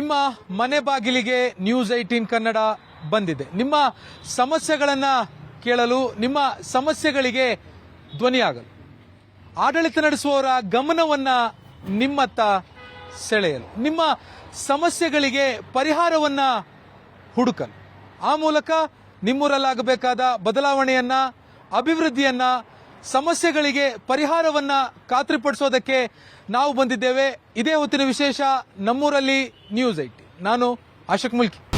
ನಿಮ್ಮ ಮನೆ ಬಾಗಿಲಿಗೆ ನ್ಯೂಸ್ ಏಟೀನ್ ಕನ್ನಡ ಬಂದಿದೆ. ನಿಮ್ಮ ಸಮಸ್ಯೆಗಳನ್ನ ಕೇಳಲು, ನಿಮ್ಮ ಸಮಸ್ಯೆಗಳಿಗೆ ಧ್ವನಿಯಾಗಲು, ಆಡಳಿತ ನಡೆಸುವವರ ಗಮನವನ್ನ ನಿಮ್ಮತ್ತ ಸೆಳೆಯಲು, ನಿಮ್ಮ ಸಮಸ್ಯೆಗಳಿಗೆ ಪರಿಹಾರವನ್ನ ಹುಡುಕಲು. ಆ ಮೂಲಕ ನಿಮ್ಮೂರಲ್ಲಾಗಬೇಕಾದ ಬದಲಾವಣೆಯನ್ನ, ಅಭಿವೃದ್ಧಿಯನ್ನ ಸಮಸ್ಯೆಗಳಿಗೆ ಪರಿಹಾರವನ್ನ ಖಾತ್ರಿಪಡಿಸೋದಕ್ಕೆ ನಾವು ಬಂದಿದ್ದೇವೆ. ಇದೇ ಹೊತ್ತಿನ ವಿಶೇಷ ನಮ್ಮೂರಲ್ಲಿ ನ್ಯೂಸ್ ಐಟಿ ನಾನು ಆಶಕ್ ಮುಲ್ಕಿ.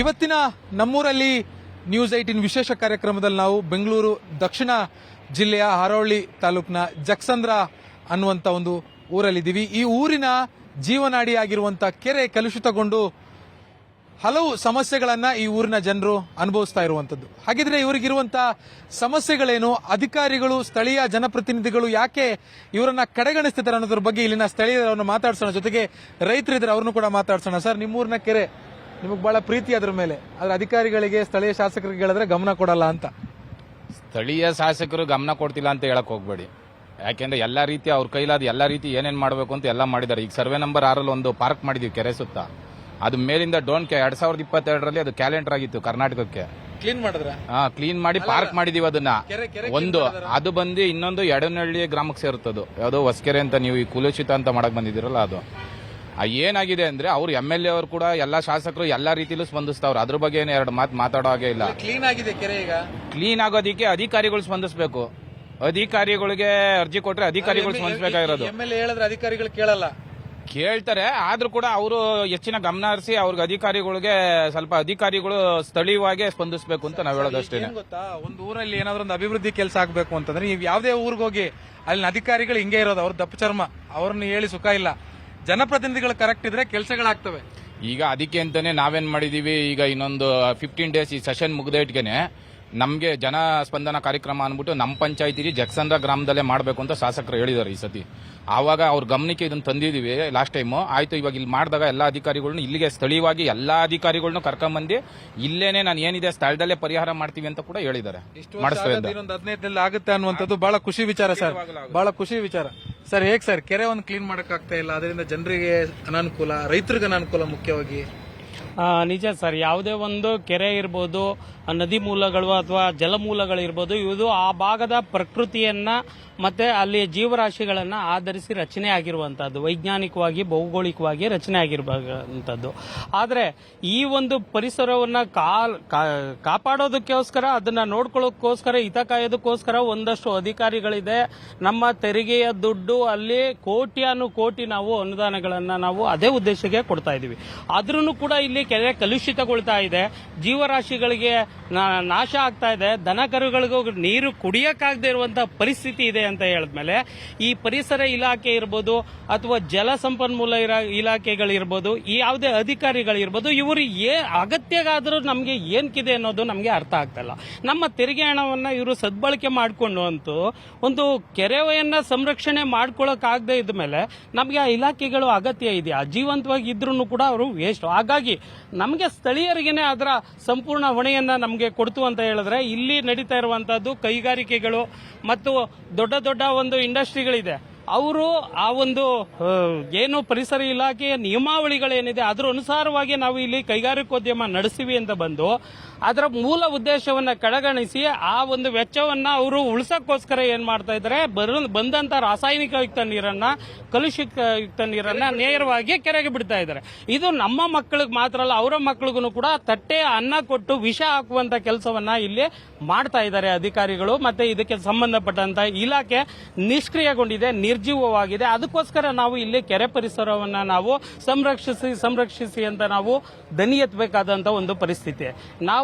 ಇವತ್ತಿನ ನಮ್ಮೂರಲ್ಲಿ ನ್ಯೂಸ್ ಏಟಿನ್ ವಿಶೇಷ ಕಾರ್ಯಕ್ರಮದಲ್ಲಿ ನಾವು ಬೆಂಗಳೂರು ದಕ್ಷಿಣ ಜಿಲ್ಲೆಯ ಹರೋಳ್ಳಿ ತಾಲೂಕಿನ ಜಕ್ಸಂದ್ರ ಅನ್ನುವಂಥ ಒಂದು ಊರಲ್ಲಿದ್ದೀವಿ. ಈ ಊರಿನ ಜೀವನಾಡಿಯಾಗಿರುವಂಥ ಕೆರೆ ಕಲುಷಿತಗೊಂಡು ಹಲವು ಸಮಸ್ಯೆಗಳನ್ನು ಈ ಊರಿನ ಜನರು ಅನುಭವಿಸ್ತಾ ಇರುವಂತದ್ದು. ಹಾಗಿದ್ರೆ ಇವರಿಗಿರುವಂಥ ಸಮಸ್ಯೆಗಳೇನು? ಅಧಿಕಾರಿಗಳು, ಸ್ಥಳೀಯ ಜನಪ್ರತಿನಿಧಿಗಳು ಯಾಕೆ ಇವರನ್ನ ಕಡೆಗಣಿಸ್ತಿದ್ದಾರೆ ಅನ್ನೋದ್ರ ಬಗ್ಗೆ ಇಲ್ಲಿನ ಸ್ಥಳೀಯರನ್ನು ಮಾತಾಡ್ಸೋಣ. ಜೊತೆಗೆ ರೈತರಿದ್ರೆ ಅವ್ರನ್ನು ಕೂಡ ಮಾತಾಡ್ಸೋಣ. ಸರ್, ನಿಮ್ಮೂರಿನ ಕೆರೆ ನಿಮಗೆ ಬಹಳ ಪ್ರೀತಿ ಅದ್ರ ಮೇಲೆ. ಆದ್ರೆ ಅಧಿಕಾರಿಗಳಿಗೆ ಸ್ಥಳೀಯ ಶಾಸಕರಿಗೆ ಹೇಳಿದ್ರೆ ಗಮನ ಕೊಡಲ್ಲ ಅಂತ. ಸ್ಥಳೀಯ ಶಾಸಕರು ಗಮನ ಕೊಡ್ತಿಲ್ಲ ಅಂತ ಹೇಳಕ್ ಹೋಗ್ಬೇಡಿ. ಯಾಕೆಂದ್ರೆ ಎಲ್ಲಾ ರೀತಿ ಅವ್ರ ಕೈಲಾದ ಎಲ್ಲಾ ರೀತಿ ಏನೇನ್ ಮಾಡಬೇಕು ಅಂತ ಎಲ್ಲ ಮಾಡಿದ್ದಾರೆ. ಈಗ ಸರ್ವೆ ನಂಬರ್ ಆರಲ್ಲಿ ಒಂದು ಪಾರ್ಕ್ ಮಾಡಿದೀವಿ ಕೆರೆ ಸುತ್ತ. ಅದು ಮೇಲಿಂದ ಡೋನ್ ಕೆ ಎರಡ್ ಸಾವಿರದ ಇಪ್ಪತ್ತೆರಡರಲ್ಲಿ ಅದು ಕ್ಯಾಲೆಂಡರ್ ಆಗಿತ್ತು ಕರ್ನಾಟಕಕ್ಕೆ. ಕ್ಲೀನ್ ಮಾಡಿದ್ರ? ಹಾ ಕ್ಲೀನ್ ಮಾಡಿ ಪಾರ್ಕ್ ಮಾಡಿದೀವಿ ಅದನ್ನ. ಒಂದು ಅದು ಬಂದು ಇನ್ನೊಂದು ಎಡನಹಳ್ಳಿ ಗ್ರಾಮಕ್ಕೆ ಸೇರುತ್ತದು ಯಾವುದೋ ಹೊಸಕೆರೆ ಅಂತ ನೀವು ಈ ಕುಲುಷಿತ ಅಂತ ಮಾಡಕ್ ಬಂದಿದ್ದೀರಲ್ಲ ಅದು. ಏನಾಗಿದೆ ಅಂದ್ರೆ ಅವ್ರು ಎಂ ಎಲ್ ಎ ಅವರು ಕೂಡ ಎಲ್ಲಾ ಶಾಸಕರು ಎಲ್ಲಾ ರೀತಿಲೂ ಸ್ಪಂದಿಸ್ತಾವ್ರು. ಅದ್ರ ಬಗ್ಗೆ ಏನು ಎರಡು ಮಾತು ಮಾತಾಡೋ ಹಾಗೆ ಇಲ್ಲ. ಕ್ಲೀನ್ ಆಗಿದೆ ಕೆರೆ ಈಗ? ಕ್ಲೀನ್ ಆಗೋದಿಕ್ಕೆ ಅಧಿಕಾರಿಗಳು ಸ್ಪಂದಿಸಬೇಕು. ಅಧಿಕಾರಿಗಳಿಗೆ ಅರ್ಜಿ ಕೊಟ್ರೆ ಅಧಿಕಾರಿಗಳು ಸ್ಪಂದಿಸಬೇಕಾಗಿರೋದು. ಎಂ ಎಲ್ ಎ ಹೇಳಿದ್ರೆ ಅಧಿಕಾರಿಗಳು ಕೇಳಲ್ಲ. ಕೇಳ್ತಾರೆ ಆದ್ರೂ ಕೂಡ ಅವರು ಹೆಚ್ಚಿನ ಗಮನ ಹರಿಸಿ ಅವ್ರಿಗೆ ಅಧಿಕಾರಿಗಳಿಗೆ ಸ್ವಲ್ಪ ಅಧಿಕಾರಿಗಳು ಸ್ಥಳೀಯವಾಗಿ ಸ್ಪಂದಿಸಬೇಕು ಅಂತ ನಾವು ಹೇಳೋದಷ್ಟೇ ಏನ್ ಗೊತ್ತಾ? ಒಂದು ಊರಲ್ಲಿ ಏನಾದ್ರು ಒಂದು ಅಭಿವೃದ್ಧಿ ಕೆಲಸ ಆಗ್ಬೇಕು ಅಂತಂದ್ರೆ ನೀವು ಯಾವುದೇ ಊರಿಗೆ ಹೋಗಿ ಅಲ್ಲಿನ ಅಧಿಕಾರಿಗಳು ಹಿಂಗೆ ಇರೋದು ಅವ್ರ ದಪ್ಪ ಚರ್ಮ ಅವ್ರನ್ನ ಹೇಳಿ ಸುಖ ಇಲ್ಲ. ಜನಪ್ರತಿನಿಧಿಗಳು ಕರೆಕ್ಟ್ ಇದ್ರೆ ಕೆಲಸಗಳಾಗ್ತವೆ. ಈಗ ಅದಕ್ಕೆ ಅಂತಾನೆ ನಾವೇನ್ ಮಾಡಿದೀವಿ, ಈಗ ಇನ್ನೊಂದು ಫಿಫ್ಟೀನ್ ಡೇಸ್ ಈ ಸೆಷನ್ ಮುಗ್ದ ನಮ್ಗೆ ಜನ ಸ್ಪಂದನ ಕಾರ್ಯಕ್ರಮ ಅಂದ್ಬಿಟ್ಟು ನಮ್ಮ ಪಂಚಾಯತಿಗೆ ಜಕ್ಸಂದ್ರ ಗ್ರಾಮದಲ್ಲೇ ಮಾಡಬೇಕು ಅಂತ ಶಾಸಕರು ಹೇಳಿದ್ದಾರೆ ಈ ಸತಿ. ಆವಾಗ ಅವ್ರ ಗಮನಕ್ಕೆ ಇದನ್ನ ತಂದಿದ್ದೀವಿ ಲಾಸ್ಟ್ ಟೈಮು ಆಯಿತು ಇವಾಗ ಇಲ್ಲಿ ಮಾಡಿದಾಗ ಎಲ್ಲ ಅಧಿಕಾರಿಗಳನ್ನ ಇಲ್ಲಿಗೆ ಸ್ಥಳೀಯವಾಗಿ ಎಲ್ಲ ಅಧಿಕಾರಿಗಳನ್ನ ಕರ್ಕೊಂಬಂದು ಇಲ್ಲೇನೆ ನಾನು ಏನಿದೆ ಸ್ಥಳದಲ್ಲೇ ಪರಿಹಾರ ಮಾಡ್ತೀವಿ ಅಂತ ಕೂಡ ಹೇಳಿದ್ದಾರೆ. ಮಾಡಿಸ್ತೇವೆ ಅಂತ. ಇನ್ನೊಂದು ಹದಿನೈದರಲ್ಲಿ ಆಗುತ್ತೆ ಅನ್ನುವಂಥದ್ದು ಬಹಳ ಖುಷಿ ವಿಚಾರ ಸರ್. ಬಹಳ ಖುಷಿ ವಿಚಾರ. ಸರ್ ಹೇಗೆ ಸರ್? ಕೆರೆ ಒಂದು ಕ್ಲೀನ್ ಮಾಡೋಕ್ಕಾಗ್ತಾ ಇಲ್ಲ ಅದರಿಂದ ಜನರಿಗೆ ಅನಾನುಕೂಲ ರೈತರಿಗೆ ಅನಾನುಕೂಲ ಮುಖ್ಯವಾಗಿ? ನಿಜ ಸರ್, ಯಾವುದೇ ಒಂದು ಕೆರೆ ಇರ್ಬೋದು ನದಿ ಮೂಲಗಳು ಅಥವಾ ಜಲಮೂಲಗಳಿರ್ಬೋದು ಇದು ಆ ಭಾಗದ ಪ್ರಕೃತಿಯನ್ನ ಮತ್ತೆ ಅಲ್ಲಿ ಜೀವರಾಶಿಗಳನ್ನ ಆಧರಿಸಿ ರಚನೆ ಆಗಿರುವಂತಹದ್ದು, ವೈಜ್ಞಾನಿಕವಾಗಿ, ಭೌಗೋಳಿಕವಾಗಿ ರಚನೆ ಆಗಿರುವಂತದ್ದು ಆದ್ರೆ ಈ ಒಂದು ಪರಿಸರವನ್ನ ಕಾಲ್- ಕಾಪಾಡೋದಕ್ಕೋಸ್ಕರ, ಅದನ್ನ ನೋಡ್ಕೊಳ್ಳೋಕ್ಕೋಸ್ಕರ, ಹಿತ ಕಾಯೋದಕ್ಕೋಸ್ಕರ ಒಂದಷ್ಟು ಅಧಿಕಾರಿಗಳಿದೆ. ನಮ್ಮ ತೆರಿಗೆಯ ದುಡ್ಡು ಅಲ್ಲಿ ಕೋಟ್ಯಾನು ಕೋಟಿ ನಾವು ಅನುದಾನಗಳನ್ನ ನಾವು ಅದೇ ಉದ್ದೇಶಕ್ಕೆ ಕೊಡ್ತಾ ಇದೀವಿ ಆದ್ರೂ ಕೂಡ ಇಲ್ಲಿ ಕೆರೆ ಕಲುಷಿತಗೊಳ್ತಾ ಇದೆ. ಜೀವರಾಶಿಗಳಿಗೆ ನಾಶ ಆಗ್ತಾ ಇದೆ. ದನ ಕರುಗಳಿಗೂ ನೀರು ಕುಡಿಯಕ್ಕಾಗದೇ ಇರುವಂತಹ ಪರಿಸ್ಥಿತಿ ಇದೆ ಅಂತ ಹೇಳಿದ್ಮೇಲೆ, ಈ ಪರಿಸರ ಇಲಾಖೆ ಇರ್ಬೋದು ಅಥವಾ ಜಲ ಸಂಪನ್ಮೂಲ ಇಲಾಖೆಗಳಿರ್ಬೋದು, ಈ ಯಾವುದೇ ಅಧಿಕಾರಿಗಳಿರ್ಬೋದು, ಇವರು ಏ, ಅಗತ್ಯಗಾದರೂ ನಮಗೆ ಏನ್ಕಿದೆ ಅನ್ನೋದು ನಮಗೆ ಅರ್ಥ ಆಗ್ತಾ ನಮ್ಮ ತೆರಿಗೆ ಹಣವನ್ನು ಇವರು ಸದ್ಬಳಕೆ ಮಾಡಿಕೊಂಡು ಅಂತೂ ಒಂದು ಕೆರೆಯನ್ನ ಸಂರಕ್ಷಣೆ ಮಾಡ್ಕೊಳ್ಳೋಕ್ಕಾಗದೇ ಇದ್ಮೇಲೆ ನಮಗೆ ಆ ಇಲಾಖೆಗಳು ಅಗತ್ಯ ಇದೆಯಾ? ಜೀವಂತವಾಗಿ ಇದ್ರೂ ಕೂಡ ಅವರು ವೇಸ್ಟ್. ಹಾಗಾಗಿ ನಮಗೆ ಸ್ಥಳೀಯರಿಗೇನೆ ಅದರ ಸಂಪೂರ್ಣ ಹೊಣೆಯನ್ನು ನಮಗೆ ಕೊಡ್ತು ಅಂತ ಹೇಳಿದ್ರೆ ಇಲ್ಲಿ ನಡೀತಾ ಇರುವಂತಹದ್ದು ಕೈಗಾರಿಕೆಗಳು ಮತ್ತು ದೊಡ್ಡ ದೊಡ್ಡ ಒಂದು ಇಂಡಸ್ಟ್ರಿಗಳಿದೆ. ಅವರು ಆ ಒಂದು ಏನು ಪರಿಸರ ಇಲಾಖೆಯ ನಿಯಮಾವಳಿಗಳೇನಿದೆ, ಅದರ ಅನುಸಾರವಾಗಿ ನಾವು ಇಲ್ಲಿ ಕೈಗಾರಿಕೋದ್ಯಮ ನಡೆಸಿವಿ ಅಂತ ಬಂದು ಅದರ ಮೂಲ ಉದ್ದೇಶವನ್ನ ಕಡೆಗಣಿಸಿ ಆ ಒಂದು ವೆಚ್ಚವನ್ನ ಅವರು ಉಳಿಸಕ್ಕೋಸ್ಕರ ಏನ್ ಮಾಡ್ತಾ ಇದ್ದಾರೆ? ಬಂದಂಥ ರಾಸಾಯನಿಕಯುಕ್ತ ನೀರನ್ನ ಕಲುಷಿತಯುಕ್ತ ನೀರನ್ನ ನೇರವಾಗಿ ಕೆರೆಗೆ ಬಿಡ್ತಾ ಇದ್ದಾರೆ. ಇದು ನಮ್ಮ ಮಕ್ಕಳಿಗೆ ಮಾತ್ರ ಅಲ್ಲ, ಅವರ ಮಕ್ಕಳಿಗೂ ಕೂಡ ತಟ್ಟೆ, ಅನ್ನ ಕೊಟ್ಟು ವಿಷ ಹಾಕುವಂತ ಕೆಲಸವನ್ನ ಇಲ್ಲಿ ಮಾಡ್ತಾ ಇದ್ದಾರೆ ಅಧಿಕಾರಿಗಳು ಮತ್ತೆ ಇದಕ್ಕೆ ಸಂಬಂಧಪಟ್ಟಂತ ಇಲಾಖೆ ನಿಷ್ಕ್ರಿಯಗೊಂಡಿದೆ, ನಿರ್ಜೀವವಾಗಿದೆ. ಅದಕ್ಕೋಸ್ಕರ ನಾವು ಇಲ್ಲಿ ಕೆರೆ ಪರಿಸರವನ್ನ ನಾವು ಸಂರಕ್ಷಿಸಿ ಸಂರಕ್ಷಿಸಿ ಅಂತ ನಾವು ದನಿ ಎತ್ತಬೇಕಾದಂತ ಒಂದು ಪರಿಸ್ಥಿತಿ.